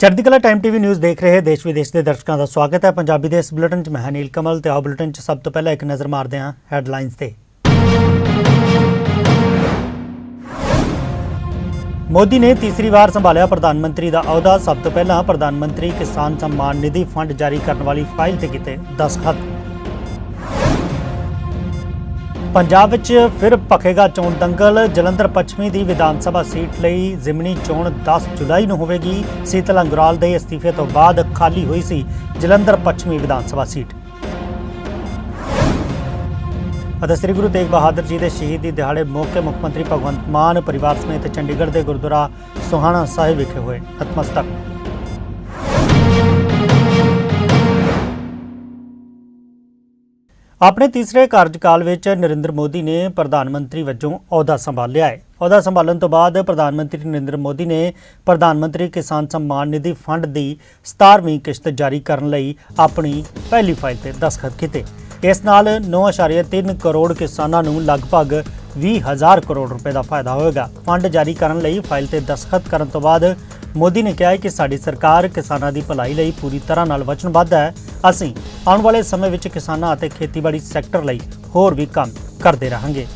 ਚੜ੍ਹਦੀ ਕਲਾ time TV news ਦੇਖ ਰਹੇ ਦੇਸ਼ ਵਿਦੇਸ਼ ਦੇ ਦਰਸ਼ਕਾਂ ਦਾ ਸਵਾਗਤ ਹੈ। ਪੰਜਾਬੀ ਦੇ ਇਸ ਬੁਲੇਟਿਨ 'ਚ ਮੈਂ ਹਾਂ ਕਮਲ ਤੇ ਆਓ ਬੁਲੇਟਿਨ 'ਚ ਸਭ ਤੋਂ ਪਹਿਲਾਂ ਇੱਕ ਨਜ਼ਰ ਮਾਰਦੇ ਹਾਂ ਹੈਡਲਾਈਨਸ ਤੇ। ਮੋਦੀ ਨੇ ਤੀਸਰੀ ਵਾਰ ਸੰਭਾਲਿਆ ਪ੍ਰਧਾਨ ਮੰਤਰੀ ਦਾ ਅਹੁਦਾ। ਸਭ ਤੋਂ ਪਹਿਲਾਂ ਪ੍ਰਧਾਨ ਮੰਤਰੀ ਕਿਸਾਨ ਸਨਮਾਨ ਨਿਧੀ ਫੰਡ ਜਾਰੀ ਕਰਨ ਵਾਲੀ ਫਾਈਲ ਤੇ ਕੀਤੇ ਦਸਖਤ। ਪੰਜਾਬ ਵਿੱਚ ਫਿਰ ਭਖੇਗਾ ਚੋਣ ਦੰਗਲ। ਜਲੰਧਰ ਪੱਛਮੀ ਦੀ ਵਿਧਾਨ ਸਭਾ ਸੀਟ ਲਈ ਜ਼ਿਮਨੀ ਚੋਣ 10 ਜੁਲਾਈ ਨੂੰ ਹੋਵੇਗੀ। ਸੀਤਲ ਅੰਗਰਾਲ ਦੇ ਅਸਤੀਫੇ ਤੋਂ ਬਾਅਦ ਖਾਲੀ ਹੋਈ ਸੀ ਜਲੰਧਰ ਪੱਛਮੀ ਵਿਧਾਨ ਸਭਾ ਸੀਟ। ਅਤੇ ਸ੍ਰੀ ਗੁਰੂ ਤੇਗ ਬਹਾਦਰ ਜੀ ਦੇ ਸ਼ਹੀਦੀ ਦਿਹਾੜੇ ਮੌਕੇ ਮੁੱਖ ਮੰਤਰੀ ਭਗਵੰਤ ਮਾਨ ਪਰਿਵਾਰ ਸਮੇਤ ਚੰਡੀਗੜ੍ਹ ਦੇ ਗੁਰਦੁਆਰਾ ਸੋਹਾਣਾ ਸਾਹਿਬ ਵਿਖੇ ਹੋਏ। ਨਤਮਸਤਕ। ਆਪਣੇ ਤੀਸਰੇ ਕਾਰਜਕਾਲ ਵਿੱਚ ਨਰਿੰਦਰ ਮੋਦੀ ਨੇ ਪ੍ਰਧਾਨ ਮੰਤਰੀ ਵਜੋਂ ਅਹੁਦਾ ਸੰਭਾਲਿਆ ਹੈ। ਅਹੁਦਾ ਸੰਭਾਲਣ ਤੋਂ ਬਾਅਦ ਪ੍ਰਧਾਨ ਮੰਤਰੀ ਨਰਿੰਦਰ ਮੋਦੀ ਨੇ ਪ੍ਰਧਾਨ ਮੰਤਰੀ ਕਿਸਾਨ ਸਨਮਾਨ ਨਿਧੀ ਫੰਡ ਦੀ 17ਵੀਂ ਕਿਸ਼ਤ ਜਾਰੀ ਕਰਨ ਲਈ ਆਪਣੀ ਪਹਿਲੀ ਫਾਈਲ ਤੇ ਦਸਖਤ ਕੀਤੇ। ਇਸ ਨਾਲ 9.3 ਕਰੋੜ ਕਿਸਾਨਾਂ ਨੂੰ ਲਗਭਗ 20000 ਕਰੋੜ ਰੁਪਏ ਦਾ ਫਾਇਦਾ ਹੋਵੇਗਾ। ਫੰਡ ਜਾਰੀ ਕਰਨ ਲਈ ਫਾਈਲ ਤੇ ਦਸਖਤ ਕਰਨ ਤੋਂ ਬਾਅਦ ਮੋਦੀ ਨੇ ਕਿਹਾ ਹੈ ਕਿ ਸਾਡੀ ਸਰਕਾਰ ਕਿਸਾਨਾਂ ਦੀ ਭਲਾਈ ਲਈ ਪੂਰੀ ਤਰ੍ਹਾਂ ਨਾਲ ਵਚਨਬੱਧ ਹੈ। ਅਸੀਂ ਆਉਣ ਵਾਲੇ ਸਮੇਂ ਵਿੱਚ ਕਿਸਾਨਾਂ ਅਤੇ ਖੇਤੀਬਾੜੀ ਸੈਕਟਰ ਲਈ ਹੋਰ ਵੀ ਕੰਮ ਕਰਦੇ ਰਹਾਂਗੇ।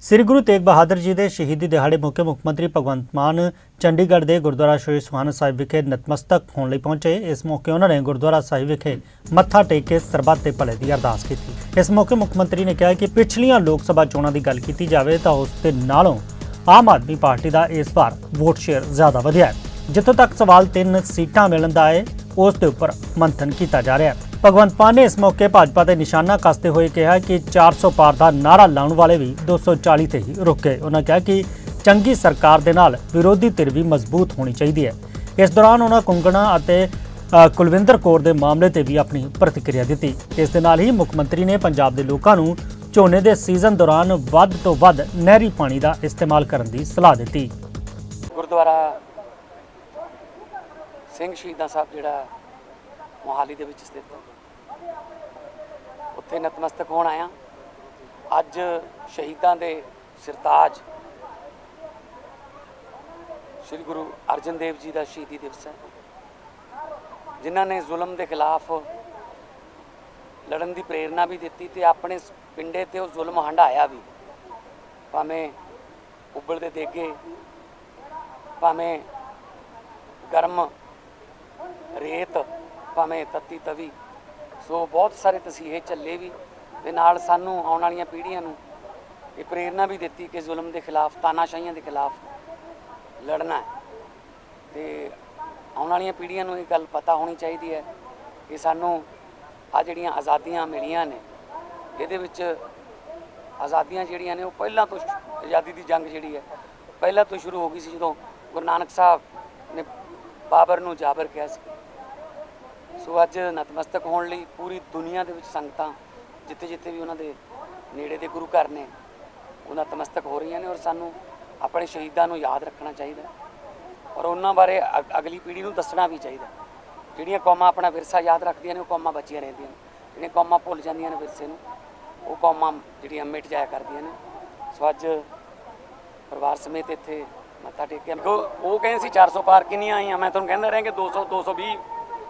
ਸ੍ਰੀ ਗੁਰੂ ਤੇਗ ਬਹਾਦਰ ਜੀ ਦੇ ਸ਼ਹੀਦੀ ਦਿਹਾੜੇ ਮੌਕੇ ਮੁੱਖ ਮੰਤਰੀ ਭਗਵੰਤ ਮਾਨ ਚੰਡੀਗੜ੍ਹ ਦੇ ਗੁਰਦੁਆਰਾ ਸ਼੍ਰੀ ਸੁਹਾਣਾ ਸਾਹਿਬ ਵਿਖੇ ਨਤਮਸਤਕ ਹੋਣ ਲਈ ਪਹੁੰਚੇ। ਇਸ ਮੌਕੇ ਉਹਨਾਂ ਨੇ ਗੁਰਦੁਆਰਾ ਸਾਹਿਬ ਵਿਖੇ ਮੱਥਾ ਟੇਕ ਕੇ ਸਰਬੱਤ ਦੇ ਭਲੇ ਦੀ ਅਰਦਾਸ ਕੀਤੀ। ਇਸ ਮੌਕੇ ਮੁੱਖ ਮੰਤਰੀ ਨੇ ਕਿਹਾ ਕਿ ਪਿਛਲੀਆਂ ਲੋਕ ਸਭਾ ਚੋਣਾਂ ਦੀ ਗੱਲ ਕੀਤੀ ਜਾਵੇ ਤਾਂ ਉਸ ਦੇ ਨਾਲੋਂ ਆਮ ਆਦਮੀ ਪਾਰਟੀ ਦਾ ਇਸ ਵਾਰ ਵੋਟ ਸ਼ੇਅਰ ਜ਼ਿਆਦਾ ਵਧਿਆ ਹੈ। ਜਿੱਥੋਂ ਤੱਕ ਸਵਾਲ ਤਿੰਨ ਸੀਟਾਂ ਮਿਲਣ ਦਾ ਹੈ, ਉਸ ਦੇ ਉੱਪਰ ਮੰਥਨ ਕੀਤਾ ਜਾ ਰਿਹਾ ਹੈ। ਭਗਵੰਤ ਮਾਨ ਨੇ ਇਸ ਮੌਕੇ ਭਾਜਪਾ ਤੇ ਨਿਸ਼ਾਨਾ ਕਸਦੇ ਹੋਏ ਕਿਹਾ ਕਿ 400 ਪਾਰ ਦਾ ਨਾਰਾ ਲਾਉਣ ਵਾਲੇ ਵੀ 240 ਤੇ ਹੀ ਰੁਕ ਗਏ। ਉਹਨਾਂ ਕਿਹਾ ਕਿ ਚੰਗੀ ਸਰਕਾਰ ਦੇ ਨਾਲ ਵਿਰੋਧੀ ਧਿਰ ਵੀ ਮਜ਼ਬੂਤ ਹੋਣੀ ਚਾਹੀਦੀ ਹੈ। ਇਸ ਦੌਰਾਨ ਉਹਨਾਂ ਕੁੰਗਣਾ ਅਤੇ ਕੁਲਵਿੰਦਰ ਕੌਰ ਦੇ ਮਾਮਲੇ ਤੇ ਵੀ ਆਪਣੀ ਪ੍ਰਤੀਕਿਰਿਆ ਦਿੱਤੀ। ਇਸ ਦੇ ਨਾਲ ਹੀ ਮੁੱਖ ਮੰਤਰੀ ਨੇ ਪੰਜਾਬ ਦੇ ਲੋਕਾਂ ਨੂੰ ਝੋਨੇ ਦੇ ਸੀਜ਼ਨ ਦੌਰਾਨ ਵੱਧ ਤੋਂ ਵੱਧ ਨਹਿਰੀ ਪਾਣੀ ਦਾ ਇਸਤੇਮਾਲ ਕਰਨ ਦੀ ਸਲਾਹ ਦਿੱਤੀ। ਗੁਰਦੁਆਰਾ ਸਿੰਘ ਸ਼ਹੀਦਾਂ ਸਾਹਿਬ ਜਿਹੜਾ ਮੋਹਾਲੀ ਦੇ ਵਿੱਚ ਸਥਿਤ ਹੈ। ਉੱਥੇ ਨਤਮਸਤਕ ਹੋਣ ਆਇਆ। ਅੱਜ ਸ਼ਹੀਦਾਂ ਦੇ ਸਰਤਾਜ ਸ੍ਰੀ ਗੁਰੂ ਅਰਜਨ ਦੇਵ ਜੀ ਦਾ ਸ਼ਹੀਦੀ ਦਿਵਸ ਹੈ। ਜਿਨ੍ਹਾਂ ਨੇ ਜ਼ੁਲਮ ਦੇ ਖਿਲਾਫ ਲੜਨ ਦੀ ਪ੍ਰੇਰਣਾ ਵੀ ਦਿੱਤੀ ਤੇ ਆਪਣੇ ਪਿੰਡੇ ਤੇ ਉਹ ਜ਼ੁਲਮ ਹੰਢਾਇਆ ਵੀ। ਭਾਵੇਂ ਉਬਲਦੇ ਦੇਗੇ, ਭਾਵੇਂ ਗਰਮ ਰੇਤ, ਭਾਵੇਂ ਤੱਤੀ ਤਵੀ। ਸੋ ਬਹੁਤ ਸਾਰੇ ਤਸੀਹੇ ਚੱਲੇ ਵੀ ਤੇ ਨਾਲ ਸਾਨੂੰ ਆਉਣ ਵਾਲੀਆਂ ਪੀੜ੍ਹੀਆਂ ਨੂੰ ਇਹ ਪ੍ਰੇਰਣਾ ਵੀ ਦਿੱਤੀ ਕਿ ਜ਼ੁਲਮ ਦੇ ਖਿਲਾਫ, ਤਾਨਾਸ਼ਾਹੀਆਂ ਦੇ ਖਿਲਾਫ ਲੜਨਾ ਹੈ। ਤੇ ਆਉਣ ਵਾਲੀਆਂ ਪੀੜ੍ਹੀਆਂ ਨੂੰ ਇਹ ਗੱਲ ਪਤਾ ਹੋਣੀ ਚਾਹੀਦੀ ਹੈ ਕਿ ਸਾਨੂੰ ਆ ਜਿਹੜੀਆਂ ਆਜ਼ਾਦੀਆਂ ਮਿਲੀਆਂ ਨੇ, ਇਹਦੇ ਵਿੱਚ ਆਜ਼ਾਦੀਆਂ ਜਿਹੜੀਆਂ ਨੇ ਉਹ ਪਹਿਲਾਂ ਤੋਂ ਆਜ਼ਾਦੀ ਦੀ ਜੰਗ ਜਿਹੜੀ ਹੈ, ਪਹਿਲਾਂ ਤੋਂ ਸ਼ੁਰੂ ਹੋ ਗਈ ਸੀ ਜਦੋਂ ਗੁਰੂ ਨਾਨਕ ਸਾਹਿਬ ਨੇ ਬਾਬਰ ਨੂੰ ਜਾਬਰ ਕਿਹਾ ਸੀ। ਸੋ ਅੱਜ ਨਤਮਸਤਕ ਹੋਣ ਲਈ ਪੂਰੀ ਦੁਨੀਆ ਦੇ ਵਿੱਚ ਸੰਗਤਾਂ ਜਿੱਥੇ ਜਿੱਥੇ ਵੀ ਉਹਨਾਂ ਦੇ ਨੇੜੇ ਦੇ ਗੁਰੂ ਘਰ ਨੇ, ਉਹ ਨਤਮਸਤਕ ਹੋ ਰਹੀਆਂ ਨੇ ਔਰ ਸਾਨੂੰ ਆਪਣੇ ਸ਼ਹੀਦਾਂ ਨੂੰ ਯਾਦ ਰੱਖਣਾ ਚਾਹੀਦਾ ਔਰ ਉਹਨਾਂ ਬਾਰੇ ਅਗ- ਅਗਲੀ ਪੀੜ੍ਹੀ ਨੂੰ ਦੱਸਣਾ ਵੀ ਚਾਹੀਦਾ ਜਿਹੜੀਆਂ ਕੌਮਾਂ ਆਪਣਾ ਵਿਰਸਾ ਯਾਦ ਰੱਖਦੀਆਂ ਨੇ, ਉਹ ਕੌਮਾਂ ਬਚੀਆਂ ਰਹਿੰਦੀਆਂ ਨੇ। ਜਿਹੜੀਆਂ ਕੌਮਾਂ ਭੁੱਲ ਜਾਂਦੀਆਂ ਨੇ ਵਿਰਸੇ ਨੂੰ, ਉਹ ਕੌਮਾਂ ਜਿਹੜੀਆਂ ਮਿਟ ਜਾਇਆ ਕਰਦੀਆਂ ਨੇ। ਸੋ ਅੱਜ ਪਰਿਵਾਰ ਸਮੇਤ ਇੱਥੇ ਮੱਥਾ ਟੇਕਿਆ। ਉਹ ਕਹਿੰਦੇ ਸੀ 400 ਪਾਰ ਕਿੰਨੀਆਂ ਆਈਆਂ? ਮੈਂ ਤੁਹਾਨੂੰ ਕਹਿੰਦਾ ਰਿਹਾ ਕਿ 200 220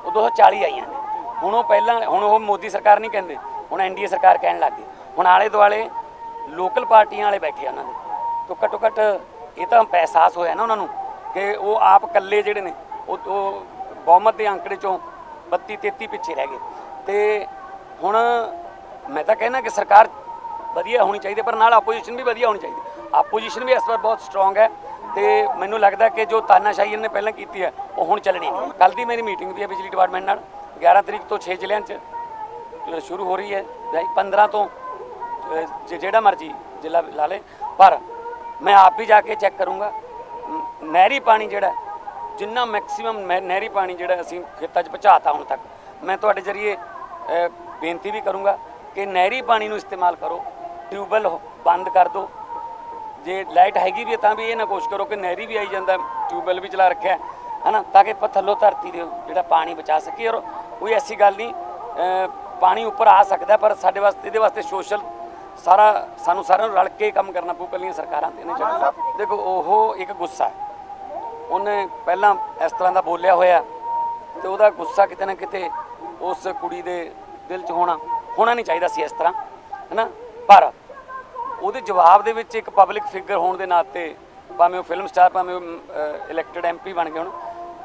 ਉਹ 240 ਆਈਆਂ ਨੇ। ਹੁਣ ਉਹ ਪਹਿਲਾਂ ਹੁਣ ਉਹ ਮੋਦੀ ਸਰਕਾਰ ਨਹੀਂ ਕਹਿੰਦੇ। ਹੁਣ ਐਨਡੀਏ ਸਰਕਾਰ ਕਹਿਣ ਲੱਗ ਗਈ। ਹੁਣ ਆਲੇ ਦੁਆਲੇ ਲੋਕਲ ਪਾਰਟੀਆਂ ਵਾਲੇ ਬੈਠੇ ਆ ਉਹਨਾਂ ਦੇ। ਤੋਂ ਘੱਟੋ ਘੱਟ ਇਹ ਤਾਂ ਅਹਿਸਾਸ ਹੋਇਆ ਨਾ ਉਹਨਾਂ ਨੂੰ ਕਿ ਉਹ ਆਪ ਇਕੱਲੇ ਜਿਹੜੇ ਨੇ ਉਹ ਬਹੁਮਤ ਦੇ ਅੰਕੜੇ ਚੋਂ 32 33 ਪਿੱਛੇ ਰਹਿ ਗਏ। ਤੇ ਹੁਣ ਮੈਂ ਤਾਂ ਕਹਿੰਦਾ ਕਿ ਸਰਕਾਰ ਵਧੀਆ ਹੋਣੀ ਚਾਹੀਦੀ ਹੈ, ਪਰ ਨਾਲ ਆਪੋਜੀਸ਼ਨ ਵੀ ਵਧੀਆ ਹੋਣੀ ਚਾਹੀਦੀ। ਆਪੋਜੀਸ਼ਨ ਵੀ ਇਸ ਵਾਰ ਬਹੁਤ ਸਟਰੋਂਗ ਹੈ ਤੇ ਮੈਨੂੰ ਲੱਗਦਾ ਕਿ ਜੋ ਤਾਨਾਸ਼ਾਹੀ ਇਹਨੇ ਪਹਿਲਾਂ ਕੀਤੀ ਹੈ ਉਹ ਹੁਣ ਚੱਲਣੀ ਨਹੀਂ। ਕੱਲ ਦੀ ਮੇਰੀ ਮੀਟਿੰਗ ਵੀ ਹੈ ਬਿਜਲੀ ਡਿਪਾਰਟਮੈਂਟ ਨਾਲ। 11 ਤਰੀਕ ਤੋਂ 6 ਜ਼ਿਲ੍ਹਿਆਂ 'ਚ ਸ਼ੁਰੂ ਹੋ ਰਹੀ ਹੈ। ਭਾਈ 15 ਤੋਂ ਜਿਹੜਾ ਮਰਜ਼ੀ ਜ਼ਿਲ੍ਹਾ ਲਾ ਲੇ। ਪਰ ਮੈਂ ਆਪ ਵੀ ਜਾ ਕੇ ਚੈੱਕ ਕਰੂੰਗਾ। ਨਹਿਰੀ ਪਾਣੀ ਜਿਹੜਾ ਜਿੰਨਾ ਮੈਕਸਿਮਮ ਨਹਿਰੀ ਪਾਣੀ ਜਿਹੜਾ ਅਸੀਂ ਖੇਤਾਂ 'ਚ ਪਹੁੰਚਾਤਾ ਹੁਣ ਤੱਕ ਮੈਂ ਤੁਹਾਡੇ ਜਰੀਏ ਬੇਨਤੀ ਵੀ ਕਰੂੰਗਾ ਕਿ ਨਹਿਰੀ ਪਾਣੀ ਨੂੰ ਇਸਤੇਮਾਲ ਕਰੋ ਟਿਊਬਵੈਲ ਬੰਦ ਕਰ ਦਿਓ ਜੇ ਲਾਈਟ ਹੈਗੀ ਵੀ ਹੈ ਤਾਂ ਵੀ ਇਹ ਨਾ ਕੋਸ਼ਿਸ਼ ਕਰੋ ਕਿ ਨਹਿਰੀ ਵੀ ਆਈ ਜਾਂਦਾ ਟਿਊਬਵੈਲ ਵੀ ਚਲਾ ਰੱਖਿਆ ਹੈ, ਹਨਾ? ਤਾਂ ਕਿ ਆਪਾਂ ਥੱਲੋਂ ਧਰਤੀ ਦੇ ਜਿਹੜਾ ਪਾਣੀ ਬਚਾ ਸਕੀਏ ਔਰ ਕੋਈ ਐਸੀ ਗੱਲ ਨਹੀਂ ਪਾਣੀ ਉੱਪਰ ਆ ਸਕਦਾ ਪਰ ਸਾਡੇ ਵਾਸਤੇ ਇਹਦੇ ਵਾਸਤੇ ਸੋਸ਼ਲ ਸਾਰਾ ਸਾਨੂੰ ਸਾਰਿਆਂ ਨੂੰ ਰਲ ਕੇ ਕੰਮ ਕਰਨਾ ਪਊ ਕੱਲੀਆਂ ਸਰਕਾਰਾਂ ਤੇ ਨਹੀਂ ਚੱਲਦਾ ਦੇਖੋ ਉਹ ਇੱਕ ਗੁੱਸਾ ਹੈ। ਉਹਨੇ ਪਹਿਲਾਂ ਇਸ ਤਰ੍ਹਾਂ ਦਾ ਬੋਲਿਆ ਹੋਇਆ ਤੇ ਉਹਦਾ ਗੁੱਸਾ ਕਿਤੇ ਨਾ ਕਿਤੇ ਉਸ ਕੁੜੀ ਦੇ ਦਿਲ 'ਚ ਹੋਣਾ ਹੋਣਾ ਨਹੀਂ ਚਾਹੀਦਾ ਸੀ ਇਸ ਤਰ੍ਹਾਂ, ਹੈਨਾ? ਪਰ ਉਹਦੇ ਜਵਾਬ ਦੇ ਵਿੱਚ ਇੱਕ ਪਬਲਿਕ ਫਿਗਰ ਹੋਣ ਦੇ ਨਾਤੇ ਭਾਵੇਂ ਉਹ ਫਿਲਮ ਸਟਾਰ ਭਾਵੇਂ ਉਹ ਇਲੈਕਟਡ ਐਮਪੀ ਬਣ ਗਏ ਹੁਣ,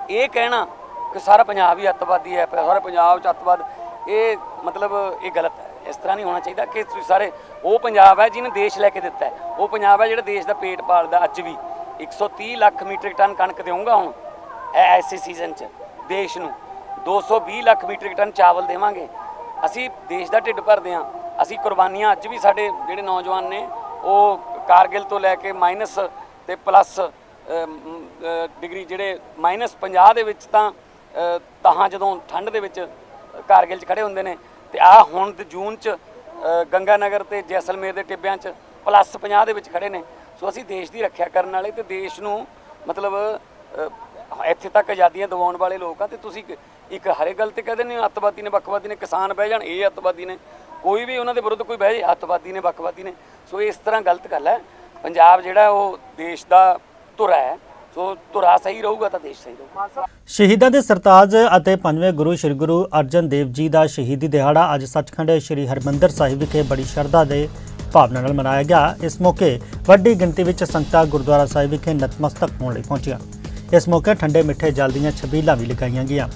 ਇਹ ਕਹਿਣਾ ਕਿ ਸਾਰਾ ਪੰਜਾਬ ਹੀ ਅੱਤਵਾਦੀ ਹੈ, ਸਾਰਾ ਪੰਜਾਬ 'ਚ ਅੱਤਵਾਦ, ਇਹ ਮਤਲਬ ਇਹ ਗਲਤ ਹੈ। ਇਸ ਤਰ੍ਹਾਂ ਨਹੀਂ ਹੋਣਾ ਚਾਹੀਦਾ ਕਿ ਤੁਸੀਂ ਸਾਰੇ, ਉਹ ਪੰਜਾਬ ਹੈ ਜਿਹਨੇ ਦੇਸ਼ ਲੈ ਕੇ ਦਿੱਤਾ ਉਹ ਪੰਜਾਬ ਹੈ ਜਿਹੜਾ ਦੇਸ਼ ਦਾ ਪੇਟ ਪਾਲਦਾ ਅੱਜ ਵੀ। 130 ਲੱਖ ਮੀਟ੍ਰਿਕ ਟਨ ਕਣਕ ਦੇਊਗਾ ਹੁਣ ਐਸੇ ਸੀਜ਼ਨ 'ਚ ਦੇਸ਼ ਨੂੰ। 220 ਲੱਖ ਮੀਟ੍ਰਿਕ ਟਨ ਚਾਵਲ ਦੇਵਾਂਗੇ। ਅਸੀਂ ਦੇਸ਼ ਦਾ ਢਿੱਡ ਭਰਦੇ ਹਾਂ। ਅਸੀਂ ਕੁਰਬਾਨੀਆਂ ਅੱਜ ਵੀ ਸਾਡੇ ਜਿਹੜੇ ਨੌਜਵਾਨ ਨੇ ਉਹ ਕਾਰਗਿਲ ਤੋਂ ਲੈ ਕੇ ਮਾਈਨਸ ਤੇ ਪਲੱਸ ਡਿਗਰੀ ਜਿਹੜੇ ਮਾਈਨਸ 50 ਦੇ ਵਿੱਚ ਤਾਂ ਅ, ਜਦੋਂ ਠੰਡ ਦੇ ਵਿੱਚ ਕਾਰਗਿਲ 'ਚ ਖੜੇ ਹੁੰਦੇ ਨੇ ਤੇ ਆ ਹੁਣ ਜੂਨ 'ਚ ਅ, ਗੰਗਾ ਨਗਰ ਤੇ ਜੈਸਲਮੇਰ ਦੇ ਟਿੱਬਿਆਂ 'ਚ ਪਲੱਸ 50 ਦੇ ਵਿੱਚ ਖੜੇ ਨੇ। ਸੋ ਅਸੀਂ ਦੇਸ਼ ਦੀ ਰੱਖਿਆ ਕਰਨ ਵਾਲੇ ਤੇ ਦੇਸ਼ ਨੂੰ ਮਤਲਬ ਇੱਥੇ ਤੱਕ ਆਜ਼ਾਦੀਆਂ ਦਿਵਾਉਣ ਵਾਲੇ ਲੋਕ ਆ ਤੇ ਤੁਸੀਂ ਇੱਕ- ਇੱਕ ਹਰੇ ਗੱਲ ਤੇ ਕਹਦੇ ਨੇ ਅੱਤਵਾਦੀ ਨੇ ਵੱਖਵਾਦੀ ਨੇ ਕਿਸਾਨ ਬਹਿ ਜਾਣ, ਇਹ ਅੱਤਵਾਦੀ ਨੇ। ਕੋਈ ਵੀ ਉਹਨਾਂ ਦੇ ਵਿਰੁੱਧ ਕੋਈ ਬਹਿ ਜਾਏ, ਅੱਤਵਾਦੀ ਨੇ, ਵੱਖਵਾਦੀ ਨੇ। ਸੋ ਇਸ ਤਰ੍ਹਾਂ ਗਲਤ ਗੱਲ ਹੈ। ਪੰਜਾਬ ਜਿਹੜਾ ਉਹ ਦੇਸ਼ ਦਾ ਧੁਰਾ ਹੈ, ਸੋ ਧੁਰਾ ਸਹੀ ਰਹੂਗਾ ਤਾਂ ਦੇਸ਼ ਸਹੀ ਰਹੂਗਾ। ਸ਼ਹੀਦਾਂ ਦੇ ਸਰਤਾਜ ਅਤੇ ਪੰਜਵੇਂ ਗੁਰੂ ਸ੍ਰੀ ਗੁਰੂ ਅਰਜਨ ਦੇਵ ਜੀ ਦਾ ਸ਼ਹੀਦੀ ਦਿਹਾੜਾ ਅੱਜ ਸੱਚਖੰਡ ਸ੍ਰੀ ਹਰਮੰਦਰ ਸਾਹਿਬ ਵਿਖੇ ਬੜੀ ਸ਼ਰਧਾ ਦੇ ਭਾਵਨਾ ਨਾਲ ਮਨਾਇਆ ਗਿਆ। ਇਸ ਮੌਕੇ ਵੱਡੀ ਗਿਣਤੀ ਵਿੱਚ ਸੰਗਤਾਂ ਗੁਰਦੁਆਰਾ ਸਾਹਿਬ ਵਿਖੇ ਨਤਮਸਤਕ ਹੋਣ ਲਈ ਪਹੁੰਚੀਆਂ। ਇਸ ਮੌਕੇ ਠੰਡੇ ਮਿੱਠੇ ਜਲ ਦੀਆਂ ਛਬੀਲਾਂ ਵੀ ਲਗਾਈਆਂ ਗਈਆਂ।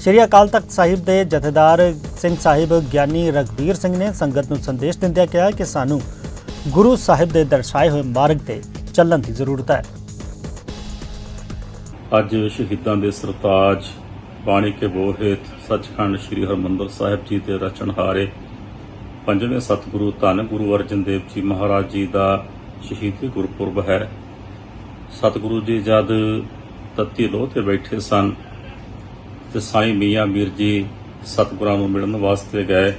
ਸ੍ਰੀ ਅਕਾਲ ਤਖਤ ਸਾਹਿਬ ਦੇ ਜਥੇਦਾਰ ਸਿੰਘ ਸਾਹਿਬ ਗਿਆਨੀ ਰਗਵੀਰ ਸਿੰਘ ਨੇ ਸੰਗਤ ਨੂੰ ਸੰਦੇਸ਼ ਦਿੰਦਿਆਂ ਕਿਹਾ ਕਿ ਸਾਨੂੰ ਗੁਰੂ ਸਾਹਿਬ ਦੇ ਦਰਸਾਏ ਹੋਏ ਮਾਰਗ ਤੇ ਚੱਲਣ ਦੀ ਜ਼ਰੂਰਤ ਹੈ। ਅੱਜ ਸ਼ਹੀਦਾਂ ਦੇ ਸਰਤਾਜ, ਬਾਣੀ ਕੇ ਬੋਹਿਤ ਸੱਚਖੰਡ ਸ੍ਰੀ ਹਰਮੰਦਰ ਸਾਹਿਬ ਜੀ ਦੇ ਰਚਨਹਾਰੇ ਪੰਜਵੇਂ ਸਤਿਗੁਰੂ ਧੰਨ ਗੁਰੂ ਅਰਜਨ ਦੇਵ ਜੀ ਮਹਾਰਾਜ ਜੀ ਦਾ ਸ਼ਹੀਦੀ ਗੁਰਪੁਰਬ ਹੈ। ਸਤਿਗੁਰੂ ਜੀ ਜਦ ਤੱਤੀ ਲੋਹ ਤੇ ਬੈਠੇ ਸਨ ਤੇ ਸਾਈਂ ਮੀਆਂ ਮੀਰ ਜੀ ਸਤਿਗੁਰਾਂ ਨੂੰ ਮਿਲਣ ਵਾਸਤੇ ਗਏ,